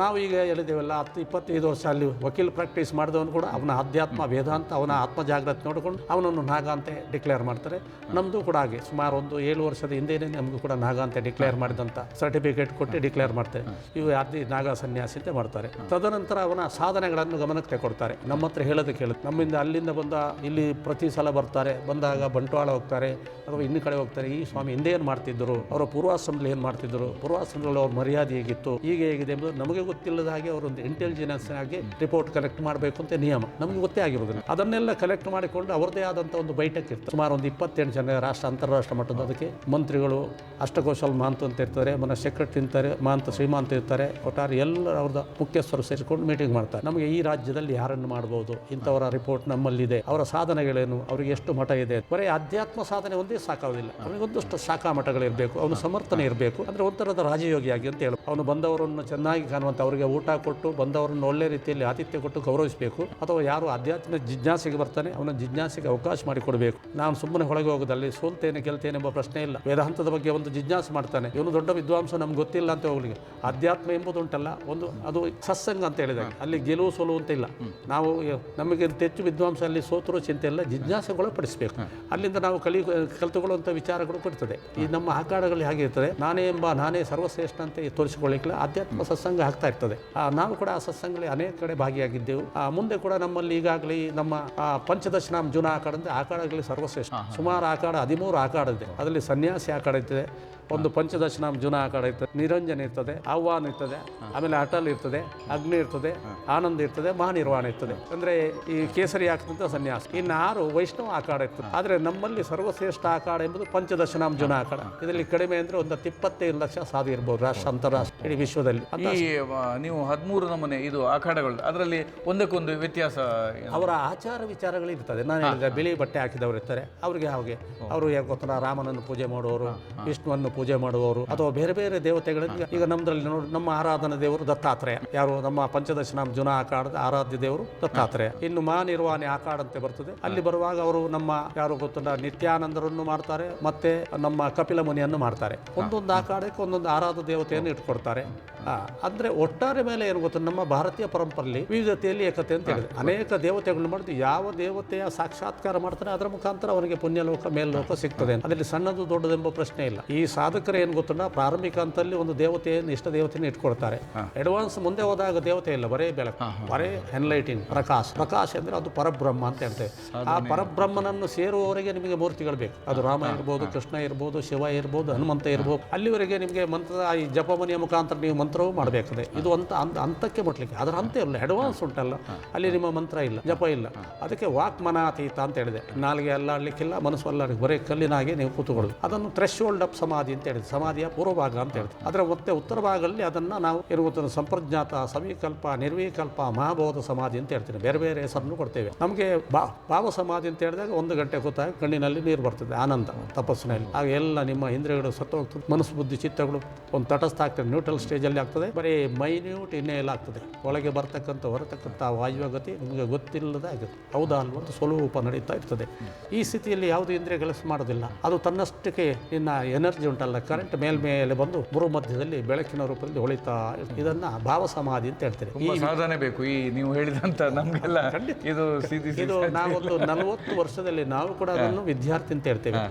Speaker 2: ನಾವು ಈಗ ಹೇಳಿದ್ದೇವಲ್ಲ, ಹತ್ತು, ಇಪ್ಪತ್ತೈದು ವರ್ಷ ಅಲ್ಲಿ ವಕೀಲ್ ಪ್ರಾಕ್ಟೀಸ್ ಮಾಡಿದವನು ಕೂಡ ಅವನ ಅಧ್ಯಾತ್ಮ ವೇದಾಂತ, ಅವನ ಆತ್ಮ ಜಾಗೃತಿ ನೋಡಿಕೊಂಡು ಅವನನ್ನು ನಾಗಾಂತೆ ಡಿಕ್ಲೇರ್ ಮಾಡ್ತಾರೆ. ನಮ್ಮದು ಕೂಡ ಹಾಗೆ. ಸುಮಾರು ಒಂದು ಏಳು ವರ್ಷದ ಹಿಂದೆಯೇ ನಮಗೂ ಕೂಡ ನಾಗಾಂತೆ ಡಿಕ್ಲೇರ್ ಮಾಡಿದಂಥ ಸರ್ಟಿಫಿಕೇಟ್ ಕೊಟ್ಟು ಡಿಕ್ಲೇರ್ ಮಾಡ್ತಾರೆ ಇವು ಯಾರು ನಾಗ ಸನ್ಯಾಸಿ ಅಂತ ಮಾಡ್ತಾರೆ. ತದನಂತರ ಅವನ ಸಾಧನೆಗಳನ್ನು ಗಮನಕ್ಕೆ ತೆಕೊಡ್ತಾರೆ ನಮ್ಮ ಹತ್ರ ಹೇಳೋದಕ್ಕೆ ಹೇಳುತ್ತೆ ನಮ್ಮಿಂದ ಅಲ್ಲಿಂದ ಬಂದ, ಇಲ್ಲಿ ಪ್ರತಿ ಸಲ ಬರ್ತಾರೆ. ಬಂದಾಗ ಬಂಟ್ವಾಳ ಹೋಗ್ತಾರೆ ಅಥವಾ ಇನ್ನು ಕಡೆ ಹೋಗ್ತಾರೆ. ಈ ಸ್ವಾಮಿ ಹಿಂದೆ ಏನು ಮಾಡ್ತಿದ್ದರು? ಅವರ ಪೂರ್ವಾಶ್ರಮದಲ್ಲಿ ಏನು ಮಾಡ್ತಿದ್ದರು? ಪೂರ್ವಾಶ್ರಮದಲ್ಲಿ ಅವ್ರ ಮರ್ಯಾದೆ ಹೇಗಿತ್ತು? ಹೀಗೆ ಹೇಗಿದೆ ಎಂಬುದು ನಮಗೆ ಗೊತ್ತಿಲ್ಲದ ಹಾಗೆ ಅವರೊಂದು ಇಂಟೆಲಿಜೆನ್ಸ್ ಆಗಿ ರಿಪೋರ್ಟ್ ಕಲೆಕ್ಟ್ ಮಾಡಬೇಕು ಅಂತ ನಿಯಮ. ನಮಗೆ ಗೊತ್ತೇ ಆಗಿರೋದಿಲ್ಲ. ಅದನ್ನೆಲ್ಲ ಕಲೆಕ್ಟ್ ಮಾಡಿಕೊಂಡು ಅವರದೇ ಆದಂಥ ಒಂದು ಬೈಠಕ್ ಇರ್ತದೆ ಸುಮಾರು ಒಂದು ಇಪ್ಪತ್ತೆಂಟು ಜನ ರಾಷ್ಟ್ರ, ಅಂತಾರಾಷ್ಟ್ರ ಮಟ್ಟದ ಅದಕ್ಕೆ ಮಂತ್ರಿಗಳು, ಅಷ್ಟಕೋಶಲ್ ಮಾಂತ್ ಅಂತ ಇರ್ತಾರೆ, ಮನ ಸೆಕ್ರೆಟರಿ ಇರ್ತಾರೆ, ಮಾಂತ ಶ್ರೀಮಾಂತ ಇರ್ತಾರೆ, ಒಟ್ಟಾರೆ ಎಲ್ಲ ಅವ್ರದ ಮುಖ್ಯಸ್ಥರು ಸೇರಿಕೊಂಡು ಮೀಟಿಂಗ್ ಮಾಡ್ತಾರೆ. ನಮಗೆ ಈ ರಾಜ್ಯದಲ್ಲಿ ಯಾರನ್ನು ಮಾಡ್ಬೋದು? ಇಂಥವರ ರಿಪೋರ್ಟ್ ನಮ್ಮಲ್ಲಿದೆ. ಅವರ ಸಾಧನೆಗಳೇನು? ಅವರಿಗೆ ಎಷ್ಟು ಮಠ ಇದೆ? ಬರೀ ಅಧ್ಯಾತ್ಮ ಸಾಧನೆ ಒಂದೇ ಸಾಕಾಗೋದಿಲ್ಲ. ಅವನಿಗೆ ಶಾಖಾ ಮಠಗಳಿರಬೇಕು ಅವನು ಸಮರ್ಥನೆ ಇರಬೇಕು ಅಂದರೆ ಒಂಥರದ ರಾಜಯೋಗಿಯಾಗಿ ಅಂತ ಹೇಳಿ ಅವನು ಬಂದವರನ್ನು ಚೆನ್ನಾಗಿ ಕಾಣುವಂಥ ಅವರಿಗೆ ಊಟ ಕೊಟ್ಟು ಬಂದವರನ್ನು ಒಳ್ಳೆ ರೀತಿಯಲ್ಲಿ ಆತಿಥ್ಯ ಕೊಟ್ಟು ಗೌರವಿಸಬೇಕು ಅಥವಾ ಯಾರು ಆಧ್ಯಾತ್ಮಿಕ ಜಿಜ್ಞಾಸೆಗೆ ಬರ್ತಾನೆ ಅವನ ಜಿಜ್ಞಾಸೆಗೆ ಅವಕಾಶ ಮಾಡಿಕೊಡಬೇಕು. ನಾನು ಸುಮ್ಮನೆ ಹೊಳಗೆ ಹೋಗೋದಲ್ಲಿ ಸೋಲ್ತೇನೆ ಗೆಲ್ತೇನೆ ಎಂಬ ಪ್ರಶ್ನೆ ಇಲ್ಲ. ವೇದಾಂತದ ಬಗ್ಗೆ ಒಂದು ಜಿಜ್ಞಾಸೆ ಮಾಡ್ತಾನೆ. ಇವನು ದೊಡ್ಡ ವಿದ್ವಾಂಸ ನಮ್ಗೆ ಗೊತ್ತಿಲ್ಲ ಅಂತ ಹೋಗ್ಲಿಕ್ಕೆ. ಆಧ್ಯಾತ್ಮ ಎಂಬುದು ಉಂಟಲ್ಲ ಒಂದು ಅದು ಸತ್ಸಂಗ ಅಂತ ಹೇಳಿದಾಗ. ಅಲ್ಲಿ ಗೆಲುವು ಸೋಲು ಅಂತ ಇಲ್ಲ. ನಾವು ನಮಗೆ ಹೆಚ್ಚು ವಿದ್ವಾಂಸ ಅಲ್ಲಿ ಸೋತರು ಚಿಂತೆ ಇಲ್ಲ ಜಿಜ್ಞಾಸೆಗೊಳಪಡಿಸಬೇಕು. ಅಲ್ಲಿಂದ ನಾವು ಕಲಿ ಕಲಿತುಕೊಳ್ಳುವಂಥ ವಿಚಾರಗಳು ಕೊಡ್ತದೆ. ಈ ನಮ್ಮ ಆಕಾರಗಳು ಹೇಗಿರ್ತದೆ ಇರ್ತದೆ. ನಾನೇ ಎಂಬ ನಾನೇ ಸರ್ವಶ್ರೇಷ್ಠ ಅಂತ ತೋರಿಸಿಕೊಳ್ಳಿಕ್ಕಿಲ್ಲ ಆಧ್ಯಾತ್ಮ ಸತ್ಸಂಗ ಆಗ್ತಾ ಇರ್ತದೆ. ಆ, ನಾವು ಕೂಡ ಆ ಸತ್ಸಂಗದಲ್ಲಿ ಅನೇಕ ಕಡೆ ಭಾಗಿಯಾಗಿದ್ದೆವು. ಆ, ಮುಂದೆ ಕೂಡ ನಮ್ಮಲ್ಲಿ ಈಗಾಗಲೇ ನಮ್ಮ ಆ, ಪಂಚದಶನಾಮ್ ಜೂನ ಆಕಾಡ ಅಂದ್ರೆ ಆಕಾಡಗಳಲ್ಲಿ ಸರ್ವಶ್ರೇಷ್ಠ. ಸುಮಾರು ಆಕಾಡ ಹದಿಮೂರು ಆಕಾಡ ಇದೆ. ಅದರಲ್ಲಿ ಸನ್ಯಾಸಿ ಆಕಾಡ ಇದೆ ಒಂದು ಪಂಚದಶನಾಮ ಜುನ ಕಡೆ ಇರ್ತದೆ. ನಿರಂಜನ ಇರ್ತದೆ ಆಹ್ವಾನ ಇರ್ತದೆ ಆಮೇಲೆ ಅಟಲ್ ಇರ್ತದೆ ಅಗ್ನಿ ಇರ್ತದೆ ಆನಂದ ಇರ್ತದೆ ಮಹಾನಿರ್ವಾಣ ಇರ್ತದೆ. ಅಂದ್ರೆ ಈ ಕೇಸರಿ ಆಗ್ತಂತ ಸನ್ಯಾಸ. ಇನ್ನು ಆರು ವೈಷ್ಣವ ಆಕಾಡ ಇರ್ತದೆ. ಆದ್ರೆ ನಮ್ಮಲ್ಲಿ ಸರ್ವಶ್ರೇಷ್ಠ ಆಕಾಡ ಎಂಬುದು ಪಂಚದಶನಾಮ ಜುನ ಆಕಾಡ ಇದರಲ್ಲಿ ಕಡಿಮೆ ಅಂದ್ರೆ ಒಂದು ಇಪ್ಪತ್ತೈದು ಲಕ್ಷ ಸಾಧು ಇರ್ಬೋದು ರಾಷ್ಟ್ರ ಅಂತಾರಾಷ್ಟ್ರ ಇಡೀ ವಿಶ್ವದಲ್ಲಿ.
Speaker 1: ಈ ನೀವು ಹದಿಮೂರು ನಮೂನೆ ಇದು ಅಖಾಡಗಳು ಅದರಲ್ಲಿ ಒಂದಕ್ಕೊಂದು ವ್ಯತ್ಯಾಸ?
Speaker 2: ಅವರ ಆಚಾರ ವಿಚಾರಗಳು ಇರ್ತದೆ. ನಾನು ಹೇಳಿದೆ ಬಿಳಿ ಬಟ್ಟೆ ಹಾಕಿದವರು ಇರ್ತಾರೆ. ಅವರಿಗೆ ಹಾಗೆ. ಅವರು ಯಾಕೆ ಗೊತ್ತಲ್ಲ ರಾಮನನ್ನು ಪೂಜೆ ಮಾಡುವವರು ವಿಷ್ಣುವನ್ನು ಪೂಜೆ ಮಾಡುವವರು ಅಥವಾ ಬೇರೆ ಬೇರೆ ದೇವತೆಗಳಿಗೆ. ಈಗ ನಮ್ದ್ರಲ್ಲಿ ನೋಡಿ, ನಮ್ಮ ಆರಾಧನಾ ದೇವರು ದತ್ತಾತ್ರೇಯ. ಯಾರು ನಮ್ಮ ಪಂಚದಶನಾಮ ಜುನ ಆಕಾಡದ ಆರಾಧ್ಯ ದೇವರು ದತ್ತಾತ್ರೇಯ. ಇನ್ನು ಮಹಾನಿರ್ವಾಣಿ ಆಕಾಡ ಅಂತ ಬರ್ತದೆ. ಅಲ್ಲಿ ಬರುವಾಗ ಅವರು ನಮ್ಮ, ಯಾರು ಗೊತ್ತಿಲ್ಲ ನಿತ್ಯಾನಂದರನ್ನು ಮಾಡ್ತಾರೆ, ಮತ್ತೆ ನಮ್ಮ ಕಪಿಲ ಮುನಿಯನ್ನು ಮಾಡ್ತಾರೆ. ಒಂದೊಂದು ಆಕಾಡಕ್ಕೆ ಒಂದೊಂದು ಆರಾಧ ದೇವತೆಯನ್ನು ಇಟ್ಕೊಡ್ತಾರೆ. ಅಂದ್ರೆ ಒಟ್ಟಾರೆ ಮೇಲೆ ಏನು ಗೊತ್ತ ನಮ್ಮ ಭಾರತೀಯ ಪರಂಪರೆಯಲ್ಲಿ ವಿವಿಧತೆಯಲ್ಲಿ ಏಕತೆ ಅಂತ ಹೇಳಿದೆ ಅನೇಕ ದೇವತೆಗಳನ್ನು ಮಾಡಿದ್ದು ಯಾವ ದೇವತೆಯ ಸಾಕ್ಷಾತ್ಕಾರ ಮಾಡ್ತಾರೆ, ಅದರ ಮುಖಾಂತರ ಅವರಿಗೆ ಪುಣ್ಯಲೋಕ, ಮೇಲ್ಲೋಕ ಸಿಗ್ತದೆ. ಅದರಲ್ಲಿ ಸಣ್ಣದು ದೊಡ್ಡದೆಂಬ ಪ್ರಶ್ನೆ ಇಲ್ಲ. ಈ ಸಾಧಕರು ಏನು ಗೊತ್ತುಂಟ? ಪ್ರಾರಂಭಿಕ ಹಂತದಲ್ಲಿ ಒಂದು ದೇವತೆಯನ್ನು ಇಷ್ಟ ದೇವತೆಯನ್ನು ಇಟ್ಕೊಳ್ತಾರೆ. ಅಡ್ವಾನ್ಸ್ ಮುಂದೆ ಹೋದಾಗ ದೇವತೆ ಇಲ್ಲ ಬರೇ ಬೆಳಕು. ಬರೇ ಎನ್ಲೈಟಿಂಗ್ ಪ್ರಕಾಶ್. ಪ್ರಕಾಶ್ ಅಂದರೆ ಅದು ಪರಬ್ರಹ್ಮ ಅಂತ ಹೇಳ್ತೇವೆ. ಆ ಪರಬ್ರಹ್ಮನನ್ನು ಸೇರುವವರೆಗೆ ನಿಮಗೆ ಮೂರ್ತಿಗಳು ಬೇಕು. ಅದು ರಾಮ ಇರ್ಬೋದು ಕೃಷ್ಣ ಇರ್ಬೋದು ಶಿವ ಇರ್ಬೋದು ಹನುಮಂತ ಇರ್ಬೋದು. ಅಲ್ಲಿವರೆಗೆ ನಿಮಗೆ ಮಂತ್ರದ ಈ ಜಪಮನಿಯ ಮುಖಾಂತರ ನೀವು ಮಂತ್ರವೂ ಮಾಡಬೇಕಾದ್ರೆ ಇದು ಅಂತ ಅಂತ ಹಂತಕ್ಕೆ ಮುಟ್ಲಿಕ್ಕೆ. ಅದರ ಹಂತ ಇಲ್ಲ ಅಡ್ವಾನ್ಸ್ ಉಂಟಲ್ಲ. ಅಲ್ಲಿ ನಿಮ್ಮ ಮಂತ್ರ ಇಲ್ಲ ಜಪ ಇಲ್ಲ. ಅದಕ್ಕೆ ವಾಕ್ ಮನಾತೀತ ಅಂತ ಹೇಳಿದೆ. ನಾಲಿಗೆ ಅಲ್ಲಾಡ್ಲಿಕ್ಕಿಲ್ಲ ಮನಸ್ಸು ಅಲ್ಲಾಡ್ಲಿಕ್ಕೆ ಬರೀ ಕಲ್ಲಿನಾಗೆ ನೀವು ಕೂತ್ಕೊಳ್ಳೋದು ಅದನ್ನು ಥ್ರೆಶೋಲ್ಡ್ ಅಪ್ ಸಮಾಧಿ ಅಂತ ಹೇಳಿದ್ರು. ಸಮಾಧಿಯ ಪೂರ್ವಭಾಗ ಅಂತ ಹೇಳಿದ್ರು. ಅದರ ಮತ್ತೆ ಉತ್ತರ ಭಾಗದಲ್ಲಿ ಅದನ್ನು ನಾವು ಇರುವುದನ್ನು ಸಂಪ್ರಜ್ಞಾತ ಸವಿಕಲ್ಪ ನಿರ್ವಿಕಲ್ಪ ಮಹಾಬೋಧ ಸಮಾಧಿ ಅಂತ ಹೇಳ್ತೀನಿ ಬೇರೆ ಬೇರೆ ಹೆಸರನ್ನು ಕೊಡ್ತೇವೆ. ನಮಗೆ ಬಾ ಭಾವ ಸಮಾಧಿ ಅಂತ ಹೇಳಿದಾಗ ಒಂದು ಗಂಟೆ ಕೂತಾಗ ಕಣ್ಣಿನಲ್ಲಿ ನೀರು ಬರ್ತದೆ ಆನಂದ ತಪಸ್ಸಿನಲ್ಲಿ. ಆಗ ಎಲ್ಲ ನಿಮ್ಮ ಇಂದ್ರಿಯಗಳು ಸತ್ತು ಹೋಗ್ತದೆ ಮನಸ್ಸು ಬುದ್ಧಿ ಚಿತ್ತಗಳು ಒಂದು ತಟಸ್ಥ ಆಗ್ತದೆ. ನ್ಯೂಟ್ರಲ್ ಸ್ಟೇಜಲ್ಲಿ ಆಗ್ತದೆ. ಬರೀ ಮೈನ್ಯೂಟ್ ಇನ್ನೇಲ್ ಆಗ್ತದೆ. ಒಳಗೆ ಬರ್ತಕ್ಕಂಥ ಹೊರತಕ್ಕಂಥ ವಾಯುವ ಗತಿ ನಿಮಗೆ ಗೊತ್ತಿಲ್ಲದೆ ಆಗುತ್ತೆ ಹೌದಾ ಅಲ್ವಾ ಸ್ವಲ್ಪ ನಡೀತಾ ಇರ್ತದೆ. ಈ ಸ್ಥಿತಿಯಲ್ಲಿ ಯಾವುದು ಇಂದ್ರಿಯ ಕೆಲಸ ಮಾಡೋದಿಲ್ಲ ಅದು ತನ್ನಷ್ಟಕ್ಕೆ ನಿನ್ನ ಎನರ್ಜಿ ಉಂಟಲ್ಲ ಕರೆಂಟ್ ಮೇಲ್ಮೇಲೆ ಬಂದು ಗುರು ಮಧ್ಯದಲ್ಲಿ ಬೆಳಕಿನ ರೂಪದಲ್ಲಿ ಹೊಳಿತಾ. ಇದನ್ನ ಭಾವ ಸಮಾಧಿ ಅಂತ ಹೇಳ್ತಾರೆ. ಈ
Speaker 1: ಸಾಧನೆ ಬೇಕು. ಈ ನೀವು ಹೇಳಿದಂತ ನಮ್ಗೆಲ್ಲ ಇದು
Speaker 2: ಇದು ನಾವೊಂದು ನಲವತ್ತು ವರ್ಷದಲ್ಲಿ ನಾವು ಕೂಡ ಅದನ್ನು ವಿದ್ಯಾರ್ಥಿ ಅಂತ ಹೇಳ್ತೇವೆ.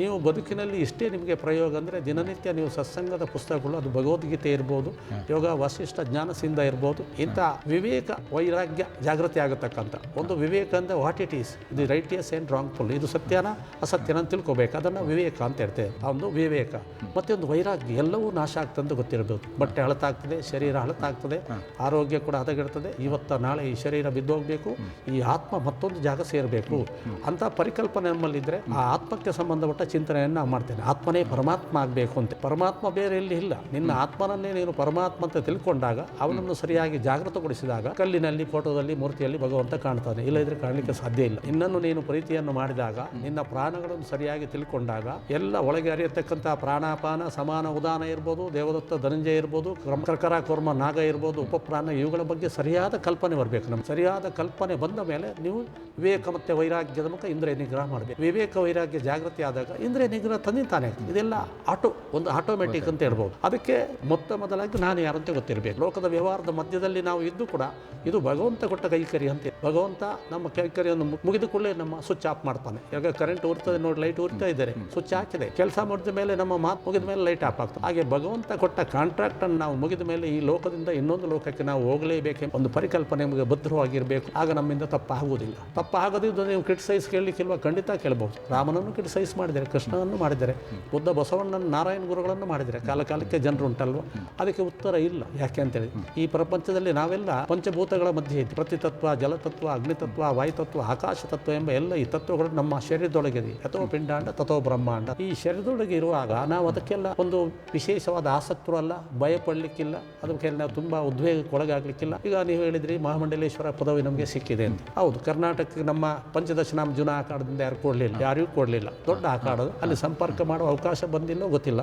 Speaker 2: ನೀವು ಬದುಕಿನಲ್ಲಿ ಇಷ್ಟೇ ನಿಮಗೆ ಪ್ರಯೋಗ ಅಂದರೆ ದಿನನಿತ್ಯ ನೀವು ಸತ್ಸಂಗದ ಪುಸ್ತಕಗಳು ಅದು ಭಗವದ್ಗೀತೆ ಇರ್ಬೋದು ಯೋಗ ವಶಿಷ್ಠ ಜ್ಞಾನಸಿಂಧ ಇರ್ಬೋದು ಇಂಥ ವಿವೇಕ ವೈರಾಗ್ಯ ಜಾಗೃತಿ ಆಗತಕ್ಕಂಥ ಒಂದು ವಿವೇಕ ಅಂದರೆ ವಾಟ್ ಇಟ್ ಈಸ್ ಇದು ರೈಟಿಯಸ್ ಆ್ಯಂಡ್ ರಾಂಗ್ಫುಲ್ ಇದು ಸತ್ಯನ ಅಸತ್ಯನ ತಿಳ್ಕೊಬೇಕು. ಅದನ್ನು ವಿವೇಕ ಅಂತ ಹೇಳ್ತೇವೆ. ಆ ಒಂದು ವಿವೇಕ. ಮತ್ತೆ ಒಂದು ವೈರಾಗ್ಯ ಎಲ್ಲವೂ ನಾಶ ಆಗ್ತಂತ ಗೊತ್ತಿರಬೇಕು. ಬಟ್ಟೆ ಅಳತಾಗ್ತದೆ ಶರೀರ ಅಳತಾಗ್ತದೆ ಆರೋಗ್ಯ ಕೂಡ ಹದಗೆಡ್ತದೆ. ಇವತ್ತ ನಾಳೆ ಈ ಶರೀರ ಹೋಗಬೇಕು ಈ ಆತ್ಮ ಮತ್ತೊಂದು ಜಾಗ ಸೇರಬೇಕು. ಅಂತ ಪರಿಕಲ್ಪನೆ ನಮ್ಮಲ್ಲಿದ್ದರೆ ಆ ಆತ್ಮಕ್ಕೆ ಸಂಬಂಧಪಟ್ಟ ಚಿಂತನೆಯನ್ನು ನಾವು ಮಾಡ್ತೇನೆ. ಆತ್ಮನೇ ಪರಮಾತ್ಮ ಆಗಬೇಕು ಅಂತ. ಪರಮಾತ್ಮ ಬೇರೆ ಎಲ್ಲಿ ಇಲ್ಲ. ನಿನ್ನ ಆತ್ಮನನ್ನೇ ನೀನು ಪರಮಾತ್ಮ ಅಂತ ತಿಳ್ಕೊಂಡಾಗ ಅವನನ್ನು ಸರಿಯಾಗಿ ಜಾಗೃತಗೊಳಿಸಿದಾಗ ಕಲ್ಲಿನಲ್ಲಿ ಫೋಟೋದಲ್ಲಿ ಮೂರ್ತಿಯಲ್ಲಿ ಭಗವಂತ ಕಾಣ್ತಾನೆ. ಇಲ್ಲದಿದ್ರೆ ಕಾಣಲಿಕ್ಕೆ ಸಾಧ್ಯ ಇಲ್ಲ. ಇನ್ನನ್ನು ನೀನು ಪ್ರೀತಿಯನ್ನು ಮಾಡಿದಾಗ ನಿನ್ನ ಪ್ರಾಣಗಳನ್ನು ಸರಿಯಾಗಿ ತಿಳ್ಕೊಂಡಾಗ ಎಲ್ಲ ಒಳಗೆ ಅರಿಯತಕ್ಕಂಥ ಪ್ರಾಣಾಪಾನ ಸಮಾನ ಉದಾನ ಇರ್ಬೋದು ದೇವದತ್ತ ಧನಂಜಯ ಇರ್ಬೋದು ಕ್ರಮ- ಕರ್ಕರ ಕೂರ್ಮ ನಾಗ ಇರ್ಬೋದು ಉಪಪ್ರಾಣ ಇವುಗಳ ಬಗ್ಗೆ ಸರಿಯಾದ ಕಲ್ಪನೆ ಬರಬೇಕು ನಮ್ಗೆ. ಸರಿಯಾದ ಕಲ್ಪನೆ ಬಂದ ಮೇಲೆ ನೀವು ವಿವೇಕ ಮತ್ತು ವೈರಾಗ್ಯದ ಮುಖ ಇಂದ್ರಿಯ ನಿಗ್ರಹ ಮಾಡಬೇಕು. ವಿವೇಕ ವೈರಾಗ್ಯ ಜಾಗೃತಿ ಆದಾಗ ಇಂದ್ರಿಯ ನಿಗ್ರಹ ತಂದಿತಾನೆ ಇದೆಲ್ಲ ಆಟೋ ಒಂದು ಆಟೋಮೆಟಿಕ್ ಅಂತ ಹೇಳ್ಬೋದು. ಅದಕ್ಕೆ ಮೊತ್ತ ಮೊದಲಾಗಿ ನಾನು ಯಾರಂತೆ ಗೊತ್ತಿರಬೇಕು. ಲೋಕದ ವ್ಯವಹಾರದ ಮಧ್ಯದಲ್ಲಿ ನಾವು ಇದ್ದು ಕೂಡ ಇದು ಭಗವಂತ ಕೊಟ್ಟ ಕೈಕರಿ ಅಂತ. ಭಗವಂತ ನಮ್ಮ ಕೈಕರಿಯನ್ನು ಮುಗಿದ ಕೂಡಲೇ ನಮ್ಮ ಸ್ವಿಚ್ ಆಫ್ ಮಾಡ್ತಾನೆ. ಈಗ ಕರೆಂಟ್ ಉರ್ತದೆ ನೋಡಿ ಲೈಟ್ ಉರಿತಾ ಇದ್ದಾರೆ. ಸ್ವಿಚ್ ಹಾಕಿದೆ. ಕೆಲಸ ಮಾಡಿದ ಮೇಲೆ ನಮ್ಮ ಮಾತು ಮುಗಿದ ಮೇಲೆ ಲೈಟ್ ಆಫ್ ಆಗ್ತದೆ. ಹಾಗೆ ಭಗವಂತ ಕೊಟ್ಟ ಕಾಂಟ್ರಾಕ್ಟ್ ಅನ್ನು ನಾವು ಮುಗಿದ ಮೇಲೆ ಈ ಲೋಕದಿಂದ ಇನ್ನೊಂದು ಲೋಕಕ್ಕೆ ನಾವು ಹೋಗಲೇಬೇಕೆಂಬ ಒಂದು ಪರಿಕಲ್ಪನೆ ನಮಗೆ ಭದ್ರವಾಗಿರಬೇಕು. ಆಗ ನಮ್ಮಿಂದ ತಪ್ಪಾಗುವುದಿಲ್ಲ. ತಪ್ಪಾಗದಿದ್ದು ನೀವು ಕ್ರಿಟಿಸೈಸ್ ಕೇಳಲಿಕ್ಕಿಲ್ವಾ? ಖಂಡಿತ ಕೇಳಬಹುದು ರಾಮನನ್ನು ಕ್ರಿಟಿಸೈಸ್ ಮಾಡಿದ್ದಾರೆ, ಕೃಷ್ಣನನ್ನು ಮಾಡಿದ್ದಾರೆ, ಬುದ್ಧ ಬಸವಣ್ಣನ ನಾರಾಯಣ ಗುರುಗಳನ್ನು ಮಾಡಿದ್ದಾರೆ. ಕಾಲ ಕಾಲಕ್ಕೆ ಜನರು ಉಂಟಲ್ವ? ಅದಕ್ಕೆ ಉತ್ತರ ಇಲ್ಲ. ಯಾಕೆ ಅಂತೇಳಿ. ಈ ಪ್ರಪಂಚದಲ್ಲಿ ನಾವೆಲ್ಲ ಪಂಚಭೂತಗಳ ಮಧ್ಯೆ ಇದ್ದೀವಿ. ಪ್ರತಿತತ್ವ, ಜಲತತ್ವ, ಅಗ್ನಿತತ್ವ, ವಾಯುತತ್ವ ಆಕಾಶ ತತ್ವ ಎಂಬ ಎಲ್ಲ ಈ ತತ್ವಗಳು ನಮ್ಮ ಶರೀರದೊಳಗಿದೆ ಅಥವಾ ಪಿಂಡಾಂಡ, ತಥೋ ಬ್ರಹ್ಮಾಂಡ. ಈ ಶರೀರದೊಳಗೆ ಇರುವಾಗ ನಾವು ಅದಕ್ಕೆಲ್ಲ ಒಂದು ವಿಶೇಷವಾದ ಆಸಕ್ತರು ಅಲ್ಲ ಭಯಪಡಲಿಕ್ಕಿಲ್ಲ ಅದಕ್ಕೆ ನಾವು ತುಂಬ ಉದ್ವೇಗಕ್ಕೆ ಒಳಗಾಗಲಿಕ್ಕಿಲ್ಲ ಈಗ ನೀವು ಹೇಳಿದ್ರಿ ಮಹಾಮಂಡಲೇಶ್ವರ ಪದವಿ ನಮಗೆ ಸಿಕ್ಕಿದೆ ಅಂತ. ಹೌದು ಕರ್ನಾಟಕಕ್ಕೆ ನಮ್ಮ ಪಂಚದಶನಾಮ ಜುನ ಆಕಾರದಿಂದ ಯಾರು ಕೊಡಲಿಲ್ಲ ಯಾರಿಗೂ ಕೊಡಲಿಲ್ಲ. ದೊಡ್ಡ ಆಕಾಡ ಅಲ್ಲಿ ಸಂಪರ್ಕ ಮಾಡುವ ಅವಕಾಶ ಬಂದಿಲ್ಲ ಗೊತ್ತಿಲ್ಲ.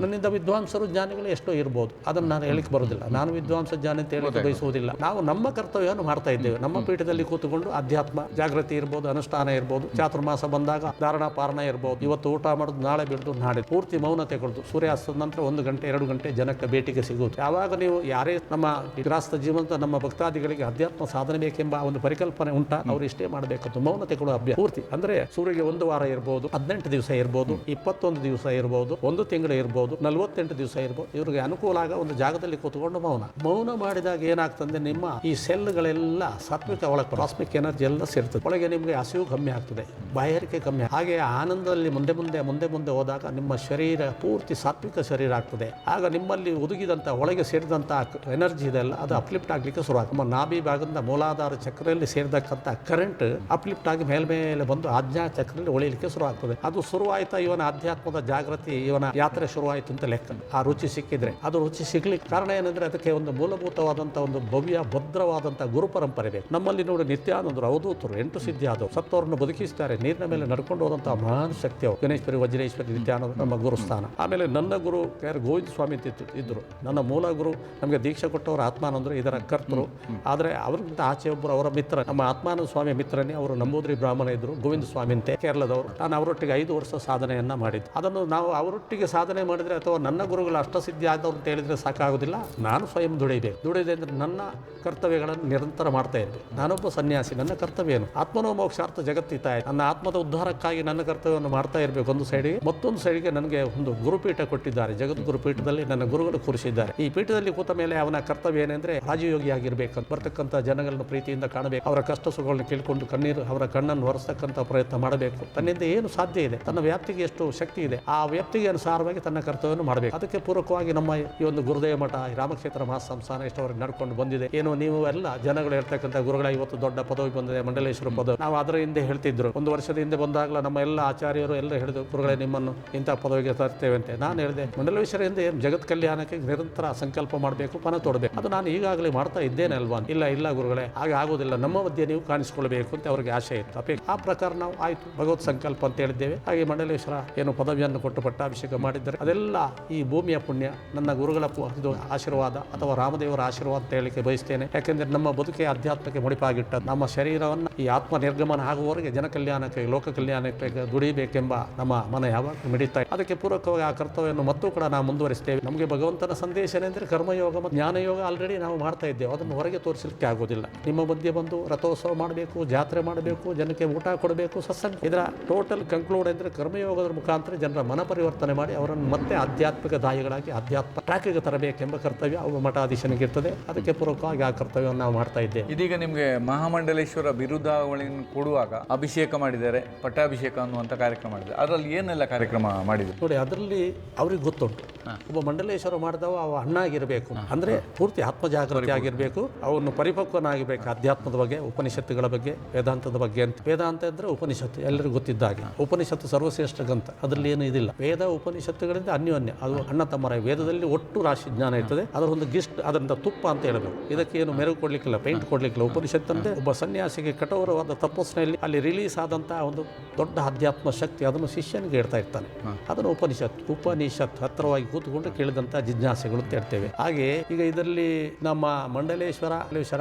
Speaker 2: ನನ್ನಿಂದ ವಿದ್ವಾಂಸರು ಜ್ಞಾನಿಗಳು ಎಷ್ಟೋ ಇರ್ಬೋದು. ಅದನ್ನು ನಾನು ಹೇಳಿಕ್ಕೆ ಬರೋದಿಲ್ಲ. ನಾನು ವಿದ್ವಾಂಸ ಜ್ಞಾನ ಅಂತ ಹೇಳಿ ಬಯಸುವುದಿಲ್ಲ. ನಾವು ನಮ್ಮ ಕರ್ತವ್ಯವನ್ನು ಮಾಡ್ತಾ ಇದ್ದೇವೆ. ನಮ್ಮ ಪೀಠದಲ್ಲಿ ಕೂತುಕೊಂಡು ಅಧ್ಯಾತ್ಮ ಜಾಗೃತಿ ಇರ್ಬೋದು ಅನುಷ್ಠಾನ ಇರ್ಬೋದು ಚಾತುರ್ಮಾಸ ಬಂದಾಗ ಧಾರಣಾ ಪಾರಣ ಇರ್ಬೋದು. ಇವತ್ತು ಊಟ ಮಾಡೋದು ನಾಳೆ ಬಿಡ್ದು ನಾಳೆ ಪೂರ್ತಿ ಮೌನತೆ ಕೊಡೋದು ಸೂರ್ಯಾಸ್ತದ ನಂತರ ಒಂದು ಗಂಟೆ ಎರಡು ಗಂಟೆ ಜನಕ್ಕೆ ಭೇಟಿಗೆ ಸಿಗುತ್ತೆ. ಯಾವಾಗ ನೀವು ಯಾರೇ ನಮ್ಮ ಗ್ರಾಸ್ತ ಜೀವಂತ ನಮ್ಮ ಭಕ್ತಾದಿಗಳಿಗೆ ಅಧ್ಯಾತ್ಮ ಸಾಧನೆ ಬೇಕೆಂಬ ಒಂದು ಪರಿಕಲ್ಪನೆ ಉಂಟಾ ಅವ್ರು ಇಷ್ಟೇ ಮಾಡಬೇಕಂತ ಮೌನತೆ ಕೊಡುವ ಅಭ್ಯಾಸ ಪೂರ್ತಿ. ಅಂದ್ರೆ ಸೂರ್ಯಗೆ ಒಂದು ವಾರ ಇರ್ಬೋದು ಹದಿನೆಂಟು ದಿವಸ ಇರ್ಬೋದು ಇಪ್ಪತ್ತೊಂದು ದಿವಸ ಇರ್ಬೋದು ಒಂದು ತಿಂಗಳು ಇರ್ಬೋದು ನಲವತ್ತೆಂಟು ದಿವಸ ಇರ್ಬೋದು ಇವರಿಗೆ ಅನುಕೂಲ ಆಗ ಒಂದು ಜಾಗದಲ್ಲಿ ಕೂತ್ಕೊಂಡು ಮೌನ. ಮೌನ ಮಾಡಿದಾಗ ಏನಾಗ್ತದೆ ನಿಮ್ಮ ಈ ಸೆಲ್ಗಳೆಲ್ಲ ಸಾತ್ವಿಕ ಒಳಗೆ ಕಾಸ್ಮಿಕ್ ಎನರ್ಜಿ ಎಲ್ಲ ಸೇರ್ತದೆ. ಒಳಗೆ ನಿಮಗೆ ಹಸಿವು ಕಮ್ಮಿ ಆಗ್ತದೆ ಬಾಯಾರಿಕೆ ಕಮ್ಮಿ ಹಾಗೆ ಆನಂದದಲ್ಲಿ ಮುಂದೆ ಮುಂದೆ ಮುಂದೆ ಮುಂದೆ ಹೋದಾಗ ನಿಮ್ಮ ಶರೀರ ಶರೀರ ಪೂರ್ತಿ ಸಾತ್ವಿಕ ಶರೀರ ಆಗ್ತದೆ. ಆಗ ನಿಮ್ಮಲ್ಲಿ ಒದಗಿದಂಥ ಒಳಗೆ ಸೇರಿದಂಥ ಎನರ್ಜಿ ಇದೆಲ್ಲ ಅದು ಅಪ್ಲಿಫ್ಟ್ ಆಗಲಿಕ್ಕೆ ಶುರು ಆಗ್ತದೆ ನಮ್ಮ ನಾಭಿ ಭಾಗದಿಂದ ಮೂಲಾಧಾರ ಚಕ್ರದಲ್ಲಿ ಸೇರಿದಕ್ಕಂಥ ಕರೆಂಟ್ ಅಪ್ಲಿಫ್ಟ್ ಆಗಿ ಮೇಲ್ಮೇಲೆ ಬಂದು ಆಜ್ಞಾ ಚಕ್ರದಲ್ಲಿ ಒಳಿಲಿಕ್ಕೆ ಶುರು ಆಗ್ತದೆ ಅದು ಶುರುವಾಯ್ತಾ ಇವನ ಆಧ್ಯಾತ್ಮದ ಜಾಗೃತಿ, ಇವನ ಯಾತ್ರೆ ಶುರುವಾಯಿತು ಅಂತ ಲೆಕ್ಕ. ಆ ರುಚಿ ಸಿಕ್ಕಿದ್ರೆ, ಅದು ರುಚಿ ಸಿಗ್ಲಿಕ್ಕೆ ಕಾರಣ ಏನಂದ್ರೆ ಅದಕ್ಕೆ ಒಂದು ಮೂಲಭೂತವಾದಂಥ ಒಂದು ಭವ್ಯ ಭದ್ರವಾದಂಥ ಗುರು ಪರಂಪರೆ ಬೇಕು. ನಮ್ಮಲ್ಲಿ ನೋಡಿ ನಿತ್ಯಾನಂದರು ಅವಧೂತರು ಎಂಟು ಸಿದ್ಧಿ ಆದವು. ಸತ್ತವರನ್ನು ಬದುಕಿಸ್ತಾರೆ, ನೀರಿನ ಮೇಲೆ ನಡ್ಕೊಂಡು ಹೋದಂಥ ಮಹಾನ್ ಶಕ್ತಿ ಅವರು ಗಣೇಶ್ವರಿ, ವಜ್ರೇಶ್ವರಿ ನಿತ್ಯಾನಂದ ನಮ್ಮ ಗುರುಸ್ಥಾನ ಆಮೇಲೆ ನನ್ನ ಗುರು ಯಾರು ಗೋವಿಂದ ಸ್ವಾಮಿ ಅಂತ ಇದ್ದರು ನನ್ನ ಮೂಲ ಗುರು ನಮಗೆ ದೀಕ್ಷೆ ಕೊಟ್ಟವರು ಆತ್ಮಾನಂದರು ಇದರ ಕರ್ತರು. ಆದರೆ ಅವ್ರಿಗಿಂತ ಆಚೆ ಒಬ್ಬರು ಅವರ ಮಿತ್ರ ನಮ್ಮ ಆತ್ಮಾನಂದ ಸ್ವಾಮಿ ಮಿತ್ರನೇ ಅವರು ನಂಬೂದ್ರಿ ಬ್ರಾಹ್ಮಣ ಇದ್ದರು ಗೋವಿಂದ ಸ್ವಾಮಿ ಅಂತೆ ಕೇರಳದವರು. ನಾನು ಅವರೊಟ್ಟಿಗೆ ಐದು ವರ್ಷ ಸಾಧನೆಯನ್ನು ಮಾಡಿದ್ದು. ಅದನ್ನು ನಾವು ಅವರೊಟ್ಟಿಗೆ ಸಾಧನೆ ಮಾಡಿದರೆ ಅಥವಾ ನನ್ನ ಗುರುಗಳು ಅಷ್ಟಸಿದ್ಧಿ ಆದವ್ರು ಅಂತ ಹೇಳಿದರೆ ಸಾಕಾಗೋದಿಲ್ಲ. ನಾನು ಸ್ವಯಂ ದುಡಿಬೇಕು. ದುಡಿದೆ ಅಂದರೆ ನನ್ನ ಕರ್ತವ್ಯಗಳನ್ನು ನಿರಂತರ ಮಾಡ್ತಾ ಇದ್ದೆ ನಾನೊಬ್ಬ ಸನ್ಯಾಸಿ ನನ್ನ ಕರ್ತವ್ಯ ಏನು? ಆತ್ಮನೋ ಮೋಕ್ಷಾರ್ಥ ಜಗತ್ತಿತಾ ಇದೆ ನನ್ನ ಆತ್ಮದ ಉದ್ಧಾರಕ್ಕಾಗಿ ನನ್ನ ಕರ್ತವ್ಯವನ್ನು ಮಾಡ್ತಾ ಇರಬೇಕು ಒಂದು ಸೈಡಿಗೆ ಮತ್ತೊಂದು ಸೈಡಿಗೆ ನನಗೆ ಒಂದು ಗುರುಪೀಠ ಕೊಟ್ಟಿದ್ದಾರೆ. ಜಗದ್ಗುರುಪೀಠದಲ್ಲಿ ನನ್ನ ಗುರುಗಳು ಕೂರಿಸಿದ್ದಾರೆ. ಈ ಪೀಠದಲ್ಲಿ ಕೂತ ಮೇಲೆ ಅವನ ಕರ್ತವ್ಯ ಏನೆಂದ್ರೆ ರಾಜಯೋಗಿ ಆಗಿರ್ಬೇಕಂತ ಬರ್ತಕ್ಕಂಥ ಜನಗಳನ್ನು ಪ್ರೀತಿಯಿಂದ ಕಾಣಬೇಕು, ಅವರ ಕಷ್ಟ ಸುಖಗಳನ್ನು ಕೇಳಿಕೊಂಡು ಕಣ್ಣೀರು, ಅವರ ಕಣ್ಣನ್ನು ಒರೆಸ್ತಕ್ಕಂಥ ಪ್ರಯತ್ನ ಮಾಡಬೇಕು. ತನ್ನಿಂದ ಏನು ಸಾಧ್ಯ ಇದೆ? ತನ್ನ ವ್ಯಾಪ್ತಿಗೆ ಎಷ್ಟು ಶಕ್ತಿ ಇದೆ? ಆ ವ್ಯಾಪ್ತಿಗೆ ಅನುಸಾರವಾಗಿ ತನ್ನ ಕರ್ತವ್ಯವನ್ನು ಮಾಡಬೇಕು. ಅದಕ್ಕೆ ಪೂರಕವಾಗಿ ನಮ್ಮ ಈ ಒಂದು ಗುರುದೇವ ಮಠ ರಾಮಕ್ಷೇತ್ರ ರಾಮಕ್ಷೇತ್ರ ಮಹಾಸಂಸ್ಥಾನ ಇಷ್ಟವರೆಗೆ ನಡ್ಕೊಂಡು ಬಂದಿದೆ. ಏನು ನೀವು ಎಲ್ಲ ಜನಗಳು ಹೇಳ್ತಕ್ಕಂಥ ಗುರುಗಳ ಇವತ್ತು ದೊಡ್ಡ ಪದವಿ ಬಂದಿದೆ, ಮಂಡಲೇಶ್ವರ ಪದವಿ. ನಾವು ಅದರ ಹಿಂದೆ ಹೇಳ್ತಿದ್ರು. ಒಂದು ವರ್ಷದ ಹಿಂದೆ ಬಂದಾಗಲ ನಮ್ಮ ಎಲ್ಲ ಆಚಾರ್ಯರು ಎಲ್ಲ ಹೇಳಿದ್ರು, ಗುರುಗಳೇ ನಿಮ್ಮನ್ನು ಇಂಥ ಪದವಿಗೆ ತರ್ತೇವೆ ಅಂತ. ನಾನು ಹೇಳಿದೆ ಮಂಡಲೇಶ್ವರ ಹಿಂದೆ ಏನು ಜಗತ್ ಕಲ್ಯಾಣಕ್ಕೆ ನಿರಂತರ ಸಂಕಲ್ಪ ಮಾಡಬೇಕು, ಪಣ ತೊಡಬೇಕು. ಅದು ನಾನು ಈಗಾಗಲೇ ಮಾಡ್ತಾ ಇದ್ದೇನೆ ಅಲ್ವಾ? ಇಲ್ಲ ಇಲ್ಲ ಗುರುಗಳೇ, ಹಾಗೆ ಆಗೋದಿಲ್ಲ. ನಮ್ಮ ಮಧ್ಯೆ ನೀವು ಕಾಣಿಸ್ಕೊಳ್ಬೇಕು ಅಂತ ಅವರಿಗೆ ಆಶೆ ಇತ್ತು. ಅಪೇಕ್ಷೆ ಆ ಪ್ರಕಾರ ನಾವು ಆಯ್ತು. ಭಗವತ್ ಸಂಕಲ್ಪ ಅಂತ ಹೇಳಿದ್ದೇವೆ. ಹಾಗೆ ಮಂಡಲೇಶ್ವರ ಏನು ಪದವಿಯನ್ನು ಕೊಟ್ಟು ಪಟ್ಟಾಭಿಷೇಕ ಮಾಡಿದ್ದಾರೆ. ಅದೆಲ್ಲ ಈ ಭೂಮಿಯ ಪುಣ್ಯ, ನನ್ನ ಗುರುಗಳ ಇದು ಆಶೀರ್ವಾದ ಅಥವಾ ರಾಮದೇವರ ಆಶೀರ್ವಾದ ಅಂತ ಹೇಳಿಕೆ ಬಯಸ್ತೇನೆ. ಯಾಕೆಂದ್ರೆ ನಮ್ಮ ಬದುಕೆ ಅಧ್ಯಾತ್ಮಕ್ಕೆ ಮುಡಿಪಾಗಿಟ್ಟ ನಮ್ಮ ಶರೀರವನ್ನು ಈ ಆತ್ಮ ನಿರ್ಗಮನ ಆಗುವವರೆಗೆ ಜನ ಕಲ್ಯಾಣಕ್ಕೆ ಲೋಕ ಕಲ್ಯಾಣಕ್ಕೆ ದುಡಿಬೇಕೆಂಬ ನಮ್ಮ ಮನ ಯಾವಾಗ ಮಿಡಿತಾ ಅದಕ್ಕೆ ಅದಕ್ಕೆ ಪೂರಕವಾಗಿ ಆ ಕರ್ತವ್ಯವನ್ನು ಮತ್ತೂ ಕೂಡ ನಾವು ಮುಂದುವರಿಸ್ತೇವೆ. ನಮಗೆ ಭಗವಂತನ ಸಂದೇಶ ಏನೆಂದರೆ ಕರ್ಮಯೋಗ ಮತ್ತು ಜ್ಞಾನಯೋಗ ಆಲ್ರೆಡಿ ನಾವು ಮಾಡ್ತಾ ಇದ್ದೇವೆ. ಅದನ್ನು ಹೊರಗೆ ತೋರಿಸಲಿಕ್ಕೆ ಆಗೋದಿಲ್ಲ ನಿಮ್ಮ ಮಧ್ಯೆ ಬಂದು ರಥೋತ್ಸವ ಮಾಡಬೇಕು ಜಾತ್ರೆ ಮಾಡಬೇಕು ಜನಕ್ಕೆ ಊಟ ಕೊಡಬೇಕು ಸತ್ಸಂಗ. ಇದರ ಟೋಟಲ್ ಕನ್ಕ್ಲೂಡ್ ಅಂದರೆ ಕರ್ಮಯೋಗದ ಮುಖಾಂತರ ಜನರ ಮನ ಪರಿವರ್ತನೆ ಮಾಡಿ ಅವರನ್ನು ಮತ್ತೆ ಆಧ್ಯಾತ್ಮಿಕ ದಾಯಿಗಳಾಗಿ ಆಧ್ಯಾತ್ಮ ಟ್ರ್ಯಾಕಿಗೆ ತರಬೇಕೆಂಬ ಕರ್ತವ್ಯ ಅವು ಮಠಾಧೀಶನಿಗೆ ಇರ್ತದೆ. ಅದಕ್ಕೆ ಪೂರಕವಾಗಿ ಆ ಕರ್ತವ್ಯವನ್ನು ನಾವು ಮಾಡ್ತಾ ಇದ್ದೇವೆ.
Speaker 1: ಇದೀಗ ನಿಮಗೆ ಮಹಾಮಂಡಲೇಶ್ವರ ಬಿರುದಾವಳಿಯನ್ನು ಕೊಡುವಾಗ ಅಭಿಷೇಕ ಮಾಡಿದ್ದಾರೆ ಪಟ್ಟಾಭಿಷೇಕ ಅನ್ನುವಂಥ ಕಾರ್ಯಕ್ರಮ ಮಾಡಿದೆ ಅದರಲ್ಲಿ ಏನೆಲ್ಲ ಕಾರ್ಯಕ್ರಮ ಮಾಡಿದೆ
Speaker 2: ನೋಡಿ ಅದರಲ್ಲಿ ಅವ್ರಿಗೆ ಗೊತ್ತುಂಟು. ಒಬ್ಬ ಮಂಡಲೇಶ್ವರ ಮಾಡಿದವ ಅವ ಹಣ್ಣಾಗಿರಬೇಕು ಅಂದ್ರೆ ಪೂರ್ತಿ ಆತ್ಮ ಜಾಗೃತಿ ಆಗಿರಬೇಕು. ಅವನು ಪರಿಪಕ್ವನಾಗಿರ್ಬೇಕು. ಅಧ್ಯಾತ್ಮದ ಬಗ್ಗೆ ಉಪನಿಷತ್ತುಗಳ ಬಗ್ಗೆ ವೇದಾಂತದ ಬಗ್ಗೆ ಅಂತ. ವೇದಾಂತ ಅಂದ್ರೆ ಉಪನಿಷತ್ತು ಎಲ್ಲರಿಗೂ ಗೊತ್ತಿದ್ದ ಹಾಗೆ. ಉಪನಿಷತ್ತು ಸರ್ವಶ್ರೇಷ್ಠ ಗ್ರಂಥ. ಅದರಲ್ಲಿ ಏನು ಇದಿಲ್ಲ. ವೇದ ಉಪನಿಷತ್ತುಗಳಿಂದ ಅನ್ಯೋನ್ಯ. ಅದು ಅಣ್ಣ ತಮ್ಮರ ವೇದದಲ್ಲಿ ಒಟ್ಟು ರಾಶಿ ಜ್ಞಾನ ಇರ್ತದೆ. ಅದರ ಒಂದು ಗಿಸ್ಟ್ ಅದರಿಂದ ತುಪ್ಪ ಅಂತ ಹೇಳಬೇಕು. ಇದಕ್ಕೆ ಏನು ಮೆರುಗು ಕೊಡ್ಲಿಕ್ಕಿಲ್ಲ ಪೇಂಟ್ ಕೊಡ್ಲಿಕ್ಕಿಲ್ಲ. ಉಪನಿಷತ್ತು ಅಂದ್ರೆ ಒಬ್ಬ ಸನ್ಯಾಸಿಗೆ ಕಠೋರವಾದ ತಪಸ್ಸಿನಲ್ಲಿ ಅಲ್ಲಿ ರಿಲೀಸ್ ಆದಂತಹ ಒಂದು ದೊಡ್ಡ ಅಧ್ಯಾತ್ಮ ಶಕ್ತಿ. ಅದನ್ನು ಶಿಷ್ಯನಿಗೆ ಹೇಳ್ತಾ ಇರ್ತಾನೆ. ಅದನ್ನು ಉಪನಿಷತ್ ಉಪನಿಷತ್ ಹತ್ರವಾಗಿ ಕೂತ್ಕೊಂಡು ಕೇಳಿದಂಥ ಜಿಜ್ಞಾಸೆಗಳು ಅಂತ ಹಾಗೆ ಈಗ ಇದರಲ್ಲಿ ನಮ್ಮ ಮಂಡಲೇಶ್ವರ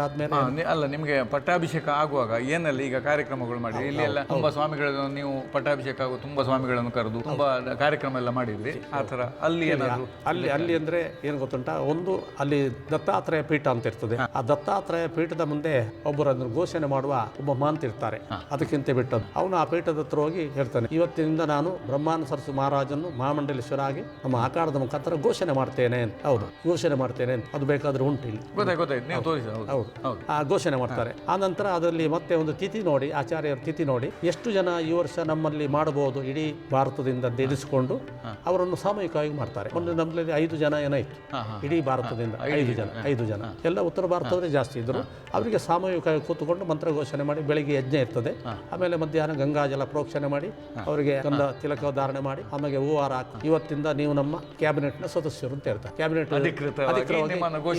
Speaker 2: ಆದ್ಮೇಲೆ
Speaker 1: ಅಲ್ಲ ನಿಮಗೆ ಪಟ್ಟಾಭಿಷೇಕ ಆಗುವಾಗ ಏನಲ್ಲ ಈಗ ಕಾರ್ಯಕ್ರಮಗಳು ಮಾಡಿ. ಇಲ್ಲಿ ಎಲ್ಲ ತುಂಬಾ ಸ್ವಾಮಿಗಳನ್ನು ನೀವು ಪಟ್ಟಾಭಿಷೇಕ ಆಗುವ ತುಂಬಾ ಸ್ವಾಮಿಗಳನ್ನು ಕರೆದು ತುಂಬಾ ಕಾರ್ಯಕ್ರಮ ಎಲ್ಲ ಮಾಡಿದ್ರಿ. ಆ ಥರ ಅಲ್ಲಿ ಏನಾದ್ರು
Speaker 2: ಅಲ್ಲಿ ಅಲ್ಲಿ ಅಂದ್ರೆ ಏನು ಗೊತ್ತುಂಟ? ಒಂದು ಅಲ್ಲಿ ದತ್ತಾತ್ರೇಯ ಪೀಠ ಅಂತ ಇರ್ತದೆ. ಆ ದತ್ತಾತ್ರೇಯ ಪೀಠದ ಮುಂದೆ ಒಬ್ಬರು ಅದನ್ನು ಘೋಷಣೆ ಮಾಡುವ ಒಬ್ಬ ಮಾಂತ ಇರ್ತಾರೆ. ಅದಕ್ಕಿಂತ ಬಿಟ್ಟದ್ದು. ಅವನು ಆ ಪೀಠದ ಹತ್ರ ಹೋಗಿ ಹೇಳ್ತಾನೆ ಇವತ್ತಿನಿಂದ ನಾನು ಬ್ರಹ್ಮಾನ ಸರಸು ಮಹಾರಾಜನ್ನು ಮಹಾಮಂಡಲೇಶ್ವರ ಆಗಿ ನಮ್ಮ ಆಕಾರದ ಮುಖಾಂತರ ಘೋಷಣೆ ಮಾಡ್ತೇನೆ ಅಂತ. ಹೌದು ಘೋಷಣೆ ಮಾಡ್ತೇನೆ ಅದು ಬೇಕಾದ್ರೆ ಉಂಟು ಇಲ್ಲಿ
Speaker 1: ಹೌದು.
Speaker 2: ಆ ಘೋಷಣೆ ಮಾಡ್ತಾರೆ. ಆ ನಂತರ ಅದರಲ್ಲಿ ಮತ್ತೆ ಒಂದು ತಿಥಿ ನೋಡಿ ಆಚಾರ್ಯರ ತಿಥಿ ನೋಡಿ ಎಷ್ಟು ಜನ ಈ ವರ್ಷ ನಮ್ಮಲ್ಲಿ ಮಾಡಬಹುದು ಇಡೀ ಭಾರತದಿಂದ ಅಂತ ಅವರನ್ನು ಸಾಮೂಹಿಕವಾಗಿ ಮಾಡ್ತಾರೆ. ಒಂದು ನಮ್ಮಲ್ಲಿ ಐದು ಜನ ಏನೋ ಇತ್ತು. ಇಡೀ ಭಾರತದಿಂದ ಐದು ಜನ. ಐದು ಜನ. ಎಲ್ಲ ಉತ್ತರ ಭಾರತದವರೇ ಜಾಸ್ತಿ ಇದ್ರು. ಅವರಿಗೆ ಸಾಮೂಹಿಕವಾಗಿ ಕೂತ್ಕೊಂಡು ಮಂತ್ರ ಘೋಷಣೆ ಮಾಡಿ ಬೆಳಿಗ್ಗೆ ಯಜ್ಞ ಇರ್ತದೆ. ಆಮೇಲೆ ಮಧ್ಯಾಹ್ನ ಗಂಗಾಜಲ ಪ್ರೋಕ್ಷಣೆ ಮಾಡಿ ಅವರಿಗೆ ಗಂಧ ತಿಲಕ ಧಾರಣೆ ಮಾಡಿ ಆಮೇಲೆ ಹಾಕಿ ಇವತ್ತಿಂದ ನೀವು ನಮ್ಮ ಕ್ಯಾಬಿನೆಟ್ನ ಸದಸ್ಯರು ಅಂತ ಹೇಳ್ತಾರೆ. ಕ್ಯಾಬಿನೆಟ್
Speaker 1: ಅಧಿಕೃತವಾಗಿ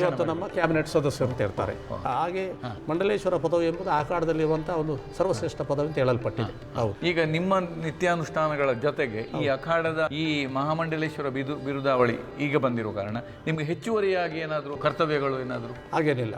Speaker 2: ಇವತ್ತು ನಮ್ಮ ಕ್ಯಾಬಿನೆಟ್ ಸದಸ್ಯರು ಅಂತ ಹೇಳ್ತಾರೆ. ಹಾಗೆ ಮಂಡಲೇಶ್ವರ ಪದವಿ ಎಂಬುದು ಆ ಕಾಲದಲ್ಲಿರುವಂತಹ ಒಂದು ಸರ್ವಶ್ರೇಷ್ಠ ಪದವಿ ಅಂತ ಹೇಳಲ್ಪಟ್ಟಿದೆ. ಹೌದು.
Speaker 1: ಈಗ ನಿಮ್ಮ ನಿತ್ಯಾನುಷ್ಠಾನಗಳ ಜೊತೆಗೆ ಈ ಅಖಾಡದ ಈ ಮಹಾಮಂಡಲೇಶ್ವರ ಬಿದು ಬಿರುದಾವಳಿ ಈಗ ಬಂದಿರುವ ಕಾರಣ ನಿಮ್ಗೆ ಹೆಚ್ಚುವರಿಯಾಗಿ ಏನಾದರೂ ಕರ್ತವ್ಯಗಳು ಏನಾದರೂ?
Speaker 2: ಹಾಗೇನಿಲ್ಲ.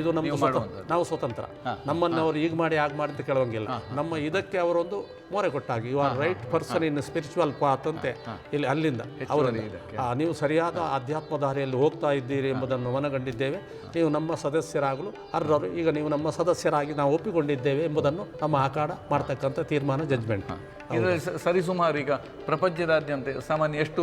Speaker 2: ಇದು ನಮ್ಮ ಸ್ವತಂತ್ರ ನಾವು ಸ್ವತಂತ್ರ. ನಮ್ಮನ್ನು ಅವರು ಈಗ ಮಾಡಿ ಆಗ ಮಾಡಿ ಅಂತ ಕೇಳುವಂಗಿಲ್ಲ ನಮ್ಮ ಇದಕ್ಕೆ ಅವರೊಂದು ಮೋರೆ ಕೊಟ್ಟಾಗ you are right person in spiritual path ಅಂತೆ ಇಲ್ಲಿ ಅಲ್ಲಿಂದ ಅವರಿಂದ ಆ, ನೀವು ಸರಿಯಾದ ಆಧ್ಯಾತ್ಮ ದಾರಿಯಲ್ಲಿ ಹೋಗ್ತಾ ಇದ್ದೀರಿ ಎಂಬುದನ್ನು ಮನಗಂಡಿದ್ದೇವೆ. ನೀವು ನಮ್ಮ ಸದಸ್ಯರಾಗಲು ಅರ್ಹರು. ಈಗ ನೀವು ನಮ್ಮ ಸದಸ್ಯರಾಗಿ ನಾವು ಒಪ್ಪಿಕೊಂಡಿದ್ದೇವೆ ಎಂಬುದನ್ನು ನಮ್ಮ ಆಕಾಡ ಮಾಡ್ತಕ್ಕಂಥ ತೀರ್ಮಾನ ಜಜ್ಮೆಂಟ್
Speaker 1: ಇದರಲ್ಲಿ ಸರಿಸುಮಾರು ಈಗ ಪ್ರಪಂಚದಾದ್ಯಂತ ಸಾಮಾನ್ಯ ಎಷ್ಟು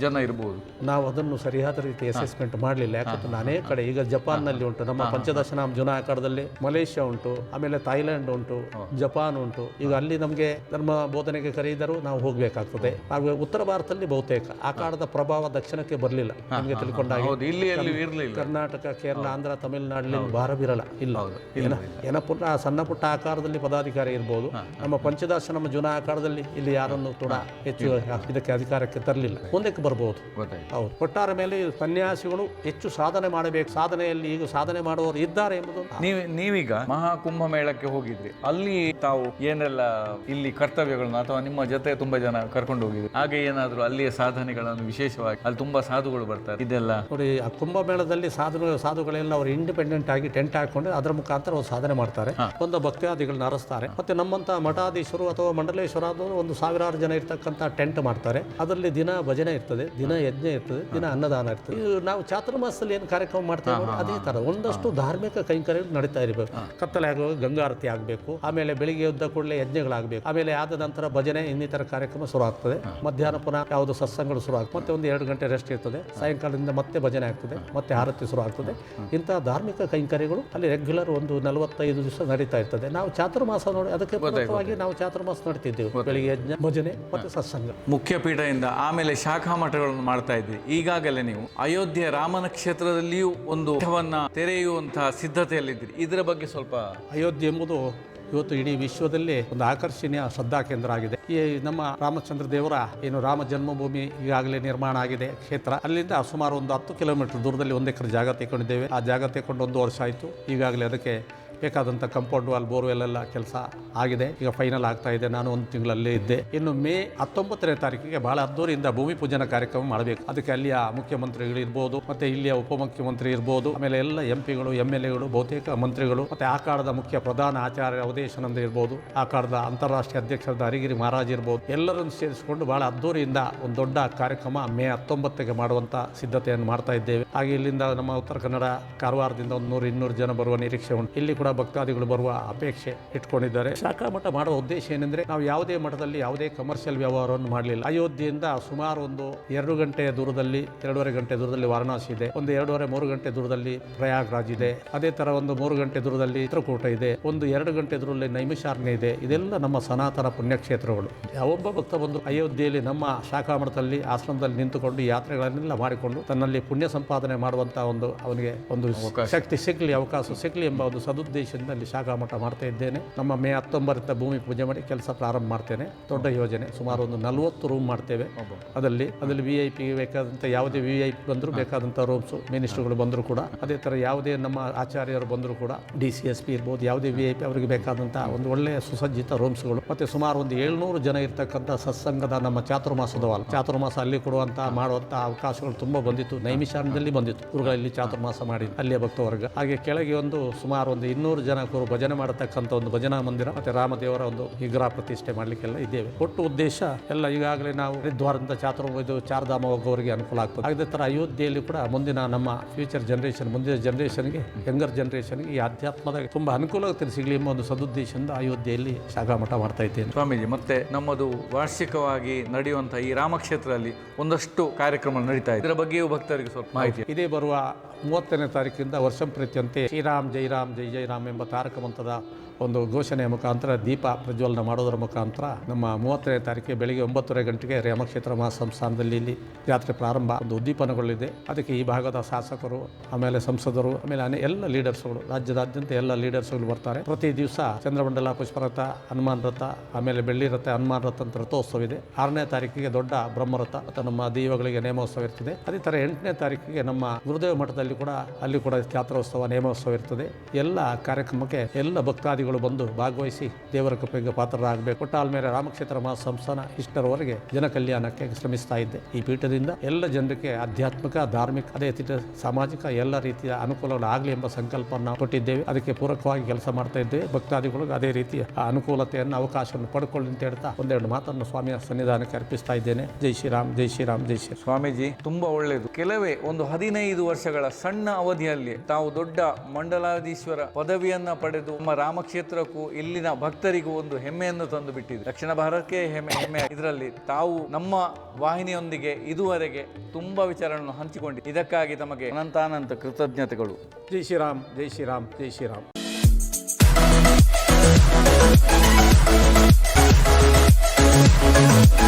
Speaker 1: ಜನ ಇರಬಹುದು
Speaker 2: ನಾವು ಅದನ್ನು ಸರಿಯಾದ ರೀತಿ ಅಸೆಸ್ಮೆಂಟ್ ಮಾಡಲಿಲ್ಲ. ಯಾಕಂದ್ರೆ ಅನೇಕ ಕಡೆ ಈಗ ಜಪಾನ್ನಲ್ಲಿ ಉಂಟು. ನಮ್ಮ ಪಂಚದಶನಾಮ ಜುನ ಆಕಾರದಲ್ಲಿ ಮಲೇಷ್ಯಾ ಉಂಟು ಆಮೇಲೆ ಥೈಲ್ಯಾಂಡ್ ಉಂಟು ಜಪಾನ್ ಉಂಟು. ಈಗ ಅಲ್ಲಿ ನಮಗೆ ನಮಗೆ ಧರ್ಮ ಬೋಧನೆಗೆ ಕರೆಯಿದರೂ ನಾವು ಹೋಗಬೇಕಾಗ್ತದೆ. ಹಾಗೆ ಉತ್ತರ ಭಾರತದಲ್ಲಿ ಬಹುತೇಕ. ಆ ಕಾಲದ ಪ್ರಭಾವ ದಕ್ಷಿಣಕ್ಕೆ ಬರಲಿಲ್ಲ. ನಮಗೆ ತಿಳ್ಕೊಂಡಾಗ
Speaker 1: ಇಲ್ಲಿ ಇರಲಿಲ್ಲ.
Speaker 2: ಕರ್ನಾಟಕ ಕೇರಳ ಆಂಧ್ರ ತಮಿಳುನಾಡಿನಲ್ಲಿ ಭಾರ ಬಿರಲ್ಲ. ಇಲ್ಲ. ಏನಪ್ಪ ಏನ ಪುಟ್ಟ ಸಣ್ಣ ಪುಟ್ಟ ಆಕಾರದಲ್ಲಿ ಪದಾಧಿಕಾರಿ ಇರ್ಬೋದು. ನಮ್ಮ ಪಂಚದಾಸ ನಮ್ಮ ಜುನ ಆಕಾರದಲ್ಲಿ ಇಲ್ಲಿ ಯಾರನ್ನು ಕೂಡ ಹೆಚ್ಚು ಇದಕ್ಕೆ ಅಧಿಕಾರಕ್ಕೆ ತರಲಿಲ್ಲ. ಮುಂದಕ್ಕೆ
Speaker 1: ಬರಬಹುದು
Speaker 2: ಹೌದು. ಒಟ್ಟಾರೆ ಮೇಲೆ ಸನ್ಯಾಸಿಗಳು ಹೆಚ್ಚು ಸಾಧನೆ ಮಾಡಬೇಕು. ಸಾಧನೆಯಲ್ಲಿ ಈಗ ಸಾಧನೆ ಮಾಡುವವರು ಇದ್ದಾರೆ ಎಂಬುದು
Speaker 1: ನೀವು ನೀವೀಗ ಮಹಾಕುಂಭ ಮೇಳಕ್ಕೆ ಹೋಗಿದ್ರಿ. ಅಲ್ಲಿ ತಾವು ಏನೆಲ್ಲ ಇಲ್ಲಿ ಕರ್ತವ್ಯಗಳನ್ನು ಅಥವಾ ನಿಮ್ಮ ಜೊತೆ ತುಂಬಾ ಜನ ಕರ್ಕೊಂಡು ಹೋಗಿದ್ರು. ಹಾಗೆ ಏನಾದರೂ ಅಲ್ಲಿಯ ಸಾಧನೆಗಳನ್ನು ವಿಶೇಷವಾಗಿ ಅಲ್ಲಿ ತುಂಬಾ ಸಾಧುಗಳು ಬರ್ತಾರೆ. ಇದೆಲ್ಲ
Speaker 2: ನೋಡಿ ಆ ಕುಂಭಮೇಳದಲ್ಲಿ ಸಾಧು ಸಾಧುಗಳೆಲ್ಲ ಅವರು ಇಂಡಿಪೆಂಡೆಂಟ್ ಆಗಿ ಟೆಂಟ್ ಹಾಕೊಂಡು ಅದರ ಮುಖಾಂತರ ಅವರು ಸಾಧನೆ ಮಾಡ್ತಾರೆ. ಒಂದು ಭಕ್ತಾದಿಗಳನ್ನ ಅರಸ್ತಾರೆ. ಮತ್ತೆ ನಮ್ಮಂತ ಮಠಾಧೀಶರು ಅಥವಾ ಮಂಡಲೇಶ್ವರ ಒಂದು ಸಾವಿರಾರು ಜನ ಇರ್ತಕ್ಕಂಥ ಟೆಂಟ್ ಮಾಡ್ತಾರೆ. ಅದರಲ್ಲಿ ದಿನ ಭಜನೆ ಇರ್ತದೆ ದಿನ ಯಜ್ಞ ಇರ್ತದೆ ದಿನ ಅನ್ನದಾನ ಇರ್ತದೆ. ನಾವು ಚಾತುರ್ಮಾಸದಲ್ಲಿ ಏನು ಕಾರ್ಯಕ್ರಮ ಮಾಡ್ತೇವೆ ಅದೇ ತರ. ಒಂದಷ್ಟು ಧಾರ್ಮಿಕ ಕೈಂಕರ್ಯಗಳು ನಡೀತಾ ಇರಬೇಕು. ಕತ್ತಲೆ ಆಗುವಾಗ ಗಂಗಾರತಿ ಆಗಬೇಕು. ಆಮೇಲೆ ಬೆಳಿಗ್ಗೆ ಎದ್ದ ಕೂಡಲೇ ಯಜ್ಞಗಳಾಗಬೇಕು. ಆಮೇಲೆ ಆದ ನಂತರ ಭಜನೆ ಇನ್ನಿತರ ಕಾರ್ಯಕ್ರಮ ಶುರು ಆಗ್ತದೆ. ಮಧ್ಯಾಹ್ನ ಪುನಃ ಯಾವುದು ಸತ್ಸಂಗಗಳು ಶುರು ಆಗ್ತದೆ ಮತ್ತೆ ಒಂದು ಎರಡು ಗಂಟೆ ರೆಸ್ಟ್ ಇರ್ತದೆ. ಸಾಯಂಕಾಲದಿಂದ ಮತ್ತೆ ಭಜನೆ ಆಗ್ತದೆ ಮತ್ತೆ ಆರತಿ ಶುರು ಆಗ್ತದೆ. ಇಂತಹ ಧಾರ್ಮಿಕ ಕೈಂಕರ್ಯಗಳು ಅಲ್ಲಿ ರೆಗ್ಯುಲರ್ ಒಂದು ನಲವತ್ತೈದು ದಿವಸ ನಡೀತಾ ಇರ್ತದೆ. ನಾವು ಚಾತುರ್ಮಾಸ ನೋಡಿ ಅದಕ್ಕೆ ಪ್ರಮುಖವಾಗಿ ನಾವು ಚಾತುರ್ಮಾಸ ನಡೀತಿದ್ದೆವು. ಬೆಳಿಗ್ಗೆ ಯಜ್ಞ ಭಜನೆ ಮತ್ತೆ ಸತ್ಸಂಗ.
Speaker 1: ಮುಖ್ಯ ಪೀಠದಿಂದ ಆಮೇಲೆ ಶಾಖಾ ಮಠಗಳನ್ನು ಮಾಡ್ತಾ ಇದ್ದೀವಿ. ಈಗಾಗಲೇ ನೀವು ಅಯೋಧ್ಯೆ ರಾಮನ ಕ್ಷೇತ್ರದಲ್ಲಿಯೂ ಒಂದು ತೆರೆಯುವಂತಹ ಸಿದ್ಧತೆಯಲ್ಲಿದ್ದೀರಿ. ಇದರ ಬಗ್ಗೆ ಸ್ವಲ್ಪ
Speaker 2: ಅಯೋಧ್ಯೆ ಎಂಬುದು ಇವತ್ತು ಇಡೀ ವಿಶ್ವದಲ್ಲಿ ಒಂದು ಆಕರ್ಷಣೀಯ ಶ್ರದ್ಧಾ ಕೇಂದ್ರ ಆಗಿದೆ. ಈ ನಮ್ಮ ರಾಮಚಂದ್ರ ದೇವರ ಏನು ರಾಮ ಜನ್ಮಭೂಮಿ ಈಗಾಗಲೇ ನಿರ್ಮಾಣ ಆಗಿದೆ ಕ್ಷೇತ್ರ. ಅಲ್ಲಿಂದ ಸುಮಾರು ಒಂದು ಹತ್ತು ಕಿಲೋಮೀಟರ್ ದೂರದಲ್ಲಿ ಒಂದು ಎಕರೆ ಜಾಗ ತೆಗೊಂಡಿದ್ದೇವೆ ಆ ಜಾಗ ತೆಗೊಂಡು ಒಂದು ವರ್ಷ ಆಯಿತು. ಈಗಾಗಲೇ ಅದಕ್ಕೆ ಬೇಕಾದಂಥ ಕಂಪೌಂಡ್ ವಾಲ್ ಬೋರ್ವೆಲ್ ಎಲ್ಲ ಕೆಲಸ ಆಗಿದೆ. ಈಗ ಫೈನಲ್ ಆಗ್ತಾ ಇದೆ. ನಾನು ಒಂದು ತಿಂಗಳಲ್ಲೇ ಇದ್ದೆ. ಇನ್ನು ಮೇ ಹತ್ತೊಂಬತ್ತನೇ ತಾರೀಕಿಗೆ ಬಹಳ ಅದ್ದೂರಿಯಿಂದ ಭೂಮಿ ಪೂಜನ ಕಾರ್ಯಕ್ರಮ ಮಾಡಬೇಕು. ಅದಕ್ಕೆ ಅಲ್ಲಿಯ ಮುಖ್ಯಮಂತ್ರಿಗಳು ಇರ್ಬೋದು, ಮತ್ತೆ ಇಲ್ಲಿಯ ಉಪಮುಖ್ಯಮಂತ್ರಿ ಇರ್ಬೋದು, ಆಮೇಲೆ ಎಲ್ಲ ಎಂ ಪಿಗಳು ಎಂ ಎಲ್ ಎಗಳು ಬಹುತೇಕ ಮಂತ್ರಿಗಳು, ಮತ್ತೆ ಆ ಕಾಲದ ಮುಖ್ಯ ಪ್ರಧಾನ ಆಚಾರ್ಯ ಅವಧೇಶನಂದ ಇರ್ಬೋದು, ಆ ಕಾಲದ ಅಂತಾರಾಷ್ಟ್ರೀಯ ಅಧ್ಯಕ್ಷರಾದ ಅರಿಗಿರಿ ಮಹಾರಾಜ್ ಇರ್ಬೋದು, ಎಲ್ಲರನ್ನು ಸೇರಿಸಿಕೊಂಡು ಬಹಳ ಅದ್ದೂರಿಯಿಂದ ಒಂದು ದೊಡ್ಡ ಕಾರ್ಯಕ್ರಮ ಮೇ ಹತ್ತೊಂಬತ್ತಕ್ಕೆ ಮಾಡುವಂಥ ಸಿದ್ಧತೆಯನ್ನು ಮಾಡ್ತಾ ಇದ್ದೇವೆ. ಹಾಗೆ ಇಲ್ಲಿಂದ ನಮ್ಮ ಉತ್ತರ ಕನ್ನಡ ಕಾರವಾರದಿಂದ ಒಂದು ನೂರು, ಇನ್ನೂರು ಜನ ಬರುವ ನಿರೀಕ್ಷೆ ಉಂಟು. ಇಲ್ಲಿ ಕೂಡ ಭಕ್ತಾದಿಗಳು ಬರುವ ಅಪೇಕ್ಷೆ ಇಟ್ಕೊಂಡಿದ್ದಾರೆ. ಶಾಖಾ ಮಠ ಮಾಡುವ ಉದ್ದೇಶ ಏನೆಂದ್ರೆ ನಾವು ಯಾವುದೇ ಮಠದಲ್ಲಿ ಯಾವುದೇ ಕಮರ್ಷಿಯಲ್ ವ್ಯವಹಾರವನ್ನು ಮಾಡಲಿಲ್ಲ. ಅಯೋಧ್ಯೆಯಿಂದ ಸುಮಾರು ಒಂದು ಎರಡು ಗಂಟೆ ದೂರದಲ್ಲಿ ಎರಡೂವರೆ ಗಂಟೆ ದೂರದಲ್ಲಿ ವಾರಣಾಸಿ ಇದೆ. ಒಂದು ಎರಡೂವರೆ ಮೂರು ಗಂಟೆ ದೂರದಲ್ಲಿ ಪ್ರಯಾಗ್ರಾಜ್ ಇದೆ. ಅದೇ ತರ ಒಂದು ಮೂರು ಗಂಟೆ ದೂರದಲ್ಲಿ ಚಿತ್ರಕೂಟ ಇದೆ. ಒಂದು ಎರಡು ಗಂಟೆ ದೂರದಲ್ಲಿ ನೈಮಿಷಾರಣ್ಯ ಇದೆ. ಇದೆಲ್ಲ ನಮ್ಮ ಸನಾತನ ಪುಣ್ಯಕ್ಷೇತ್ರಗಳು. ಯಾವೊಬ್ಬ ಭಕ್ತ ಬಂದು ಅಯೋಧ್ಯೆಯಲ್ಲಿ ನಮ್ಮ ಶಾಖಾ ಮಠದಲ್ಲಿ ಆಶ್ರಮದಲ್ಲಿ ನಿಂತುಕೊಂಡು ಯಾತ್ರೆಗಳನ್ನೆಲ್ಲ ಮಾಡಿಕೊಂಡು ತನ್ನಲ್ಲಿ ಪುಣ್ಯ ಸಂಪಾದನೆ ಮಾಡುವಂತಹ ಒಂದು ಅವನಿಗೆ ಒಂದು ಶಕ್ತಿ ಸಿಗಲಿ ಅವಕಾಶ ಸಿಗಲಿ ಎಂಬ ಒಂದು ಸದುದ್ದೇಶದಿಂದ ಅಲ್ಲಿ ಶಾಖಾ ಮಠ ಮಾಡ್ತಾ ಇದ್ದೇನೆ. ನಮ್ಮ ಮೇ ಹತ್ತೊಂಬತ್ತರಿಂದ ಭೂಮಿ ಪೂಜೆ ಮಾಡಿ ಕೆಲಸ ಪ್ರಾರಂಭ ಮಾಡ್ತೇನೆ. ದೊಡ್ಡ ಯೋಜನೆ. ಸುಮಾರು ಒಂದು ನಲವತ್ತು ರೂಮ್ ಮಾಡ್ತೇವೆ. ಅದರಲ್ಲಿ ಅದರಲ್ಲಿ ವಿ ಐ ಪಿಗೆ ಬೇಕಾದಂಥ ಯಾವುದೇ ವಿ ಐ ಪಿ ಬಂದರೂ ಬೇಕಾದಂಥ ರೂಮ್ಸು ಮಿನಿಸ್ಟ್ರುಗಳು ಬಂದರೂ ಕೂಡ. ಅದೇ ಥರ ಯಾವುದೇ ನಮ್ಮ ಆಚಾರ್ಯರು ಬಂದರೂ ಕೂಡ ಡಿ ಸಿ ಎಸ್ ಪಿ ಇರ್ಬೋದು ಯಾವುದೇ ವಿ ಐ ಪಿ ಅವರಿಗೆ ಬೇಕಾದಂಥ ಒಂದು ಒಳ್ಳೆಯ ಸುಸಜ್ಜಿತ ರೂಮ್ಸ್ಗಳು ಮತ್ತೆ ಸುಮಾರು ಒಂದು ಏಳ್ನೂರು ಜನ ಇರ್ತಕ್ಕಂಥ ಸತ್ಸಂಗದ ನಮ್ಮ ಚಾತುರ್ಮಾಸದ ವಾಲ್ ಚಾತುರ್ಮಾಸ ಅಲ್ಲಿ ಕೊಡುವಂಥ ಮಾಡುವಂಥ ಅವಕಾಶಗಳು ತುಂಬ ಬಂದಿತ್ತು. ನೈಮಿಷಾರಣ್ಯದಲ್ಲಿ ಬಂದಿತ್ತು. ಗುರುಗಳಲ್ಲಿ ಚಾತುರ್ಮಾಸ ಮಾಡಿ ಅಲ್ಲಿಯ ಭಕ್ತವರ್ಗ. ಹಾಗೆ ಕೆಳಗೆ ಒಂದು ಸುಮಾರು ಒಂದು ಇನ್ನೂರು ಜನ ಗುರು ಭಜನೆ ಮಾಡತಕ್ಕಂಥ ಒಂದು ಭಜನಾ ಮಂದಿರ ಮತ್ತೆ ರಾಮದೇವರ ಒಂದು ವಿಗ್ರಹ ಪ್ರತಿಷ್ಠೆ ಮಾಡಲಿಕ್ಕೆಲ್ಲ ಇದ್ದೇವೆ. ಒಟ್ಟು ಉದ್ದೇಶ ಎಲ್ಲ ಈಗಾಗಲೇ ನಾವು ಹರಿದ್ವಾರದಿಂದ ಚಾತುರ್ ಇದು ಚಾರಧಾಮ ಹೋಗೋವರಿಗೆ ಅನುಕೂಲ ಆಗ್ತದೆ. ಅದೇ ಥರ ಅಯೋಧ್ಯೆಯಲ್ಲಿ ಕೂಡ ಮುಂದಿನ ನಮ್ಮ ಫ್ಯೂಚರ್ ಜನರೇಷನ್ ಮುಂದಿನ ಜನರೇಷನ್ಗೆ ಯಂಗರ್ ಜನರೇಷನ್ಗೆ ಈ ಅಧ್ಯಾತ್ಮದ ತುಂಬ ಅನುಕೂಲ ಸಿಗಲಿ ಎಂಬ ಒಂದು ಸದುದ್ದೇಶದಿಂದ ಅಯೋಧ್ಯೆಯಲ್ಲಿ ಶಾಖಾ ಮಠ ಮಾಡ್ತಾ ಇದ್ದೇನೆ.
Speaker 1: ಸ್ವಾಮೀಜಿ ಮತ್ತೆ ನಮ್ಮದು ವಾರ್ಷಿಕವಾಗಿ ನಡೆಯುವಂತಹ ಈ ರಾಮಕ್ಷೇತ್ರದಲ್ಲಿ ಒಂದಷ್ಟು ಕಾರ್ಯಕ್ರಮ ನಡೀತಾ ಇದೆ. ಇದರ ಬಗ್ಗೆಯೂ ಭಕ್ತರಿಗೆ ಸ್ವಲ್ಪ ಮಾಹಿತಿ.
Speaker 2: ಇದೇ ಬರುವ ಮೂವತ್ತನೇ ತಾರೀಕಿಂದ ವರ್ಷಂಪ್ರೀತಿಯಂತೆ ಶ್ರೀರಾಮ್ ಜೈರಾಮ್ ಜೈ ಜೈರಾಮ್ ಎಂಬ ತಾರಕ ಒಂದು ಘೋಷಣೆಯ ಮುಖಾಂತರ ದೀಪ ಪ್ರಜ್ವಲನ ಮಾಡೋದರ ಮುಖಾಂತರ ನಮ್ಮ ಮೂವತ್ತನೇ ತಾರೀಕಿಗೆ ಬೆಳಿಗ್ಗೆ ಒಂಬತ್ತುವರೆ ಗಂಟೆಗೆ ರೇಮಕ್ಷೇತ್ರ ಮಹಾಸಂಸ್ಥಾನದಲ್ಲಿ ಇಲ್ಲಿ ಜಾತ್ರೆ ಪ್ರಾರಂಭ. ಒಂದು ಉದ್ದೀಪನಗೊಳ್ಳಿದೆ. ಅದಕ್ಕೆ ಈ ಭಾಗದ ಶಾಸಕರು, ಆಮೇಲೆ ಸಂಸದರು, ಆಮೇಲೆ ಎಲ್ಲ ಲೀಡರ್ಸ್ಗಳು, ರಾಜ್ಯದಾದ್ಯಂತ ಎಲ್ಲ ಲೀಡರ್ಸ್ಗಳು ಬರ್ತಾರೆ. ಪ್ರತಿ ದಿವಸ ಚಂದ್ರಮಂಡಲ, ಪುಷ್ಪರಥ, ಹನುಮಾನ್ ರಥ, ಆಮೇಲೆ ಬೆಳ್ಳಿ ರಥ, ಹನುಮಾನ್ ರಥ ಅಂತ ರಥೋತ್ಸವ ಇದೆ. ಆರನೇ ತಾರೀಕಿಗೆ ದೊಡ್ಡ ಬ್ರಹ್ಮರಥ, ಮತ್ತು ನಮ್ಮ ದೈವಗಳಿಗೆ ನೇಮೋತ್ಸವ ಇರ್ತದೆ. ಅದೇ ಥರ ಎಂಟನೇ ತಾರೀಕಿಗೆ ನಮ್ಮ ಗುರುದೇವ ಮಠದಲ್ಲಿ ಕೂಡ, ಅಲ್ಲಿ ಕೂಡ ಜಾತ್ರೋತ್ಸವ, ನೇಮೋತ್ಸವ ಇರ್ತದೆ. ಎಲ್ಲ ಕಾರ್ಯಕ್ರಮಕ್ಕೆ ಎಲ್ಲ ಭಕ್ತಾದಿಗಳು ಬಂದು ಭಾಗವಹಿಸಿ ದೇವರ ಕೃಪೆಗೆ ಪಾತ್ರರಾಗಬೇಕು. ಒಟ್ಟಾಲ್ ರಾಮಕ್ಷೇತ್ರ ಮಹಾ ಸಂಸ್ಥಾನ ಇಷ್ಟರವರೆಗೆ ಜನ ಕಲ್ಯಾಣಕ್ಕೆ ಶ್ರಮಿಸ್ತಾ ಇದ್ದೆ. ಈ ಪೀಠದಿಂದ ಎಲ್ಲ ಜನರಿಗೆ ಆಧ್ಯಾತ್ಮಿಕ, ಧಾರ್ಮಿಕ, ಅದೇ ಸಾಮಾಜಿಕ ಎಲ್ಲ ರೀತಿಯ ಅನುಕೂಲಗಳಾಗಲಿ ಎಂಬ ನಾವು ಕೊಟ್ಟಿದ್ದೇವೆ. ಅದಕ್ಕೆ ಪೂರಕವಾಗಿ ಕೆಲಸ ಮಾಡ್ತಾ ಇದ್ದೇವೆ. ಭಕ್ತಾದಿಗಳು ಅದೇ ರೀತಿಯ ಅನುಕೂಲತೆಯನ್ನು, ಅವಕಾಶವನ್ನು ಪಡ್ಕೊಳ್ಳಿ ಅಂತ ಹೇಳ್ತಾ ಒಂದೆರಡು ಮಾತನ್ನು ಸ್ವಾಮಿಯ ಸನ್ನಿಧಾನಕ್ಕೆ ಅರ್ಪಿಸ್ತಾ ಇದ್ದೇನೆ. ಜೈ ಶ್ರೀರಾಮ್ ಜೈ ಶ್ರೀರಾಮ್ ಜೈ ಶ್ರೀ
Speaker 1: ಸ್ವಾಮೀಜಿ, ತುಂಬಾ ಒಳ್ಳೆಯದು ಕೆಲವೇ ಒಂದು ಹದಿನೈದು ವರ್ಷಗಳ ಸಣ್ಣ ಅವಧಿಯಲ್ಲಿ ತಾವು ದೊಡ್ಡ ಮಂಡಲಾಧೀಶ್ವರ ಪದವಿಯನ್ನ ಪಡೆದು ನಮ್ಮ ಕ್ಷೇತ್ರಕ್ಕೂ ಇಲ್ಲಿನ ಭಕ್ತರಿಗೂ ಒಂದು ಹೆಮ್ಮೆಯನ್ನು ತಂದು ಬಿಟ್ಟಿದೆ. ದಕ್ಷಿಣ ಭಾರತಕ್ಕೆ ಹೆಮ್ಮೆ ಹೆಮ್ಮೆ. ಇದರಲ್ಲಿ ತಾವು ನಮ್ಮ ವಾಹಿನಿಯೊಂದಿಗೆ ಇದುವರೆಗೆ ತುಂಬ ವಿಚಾರಗಳನ್ನು ಹಂಚಿಕೊಂಡಿದೆ ಇದಕ್ಕಾಗಿ ತಮಗೆ ಅನಂತಾನಂತ ಕೃತಜ್ಞತೆಗಳು.
Speaker 2: ಜೈ ಶ್ರೀರಾಮ್ ಜೈ ಶ್ರೀರಾಮ್ ಜೈ ಶ್ರೀರಾಮ್. Thank you.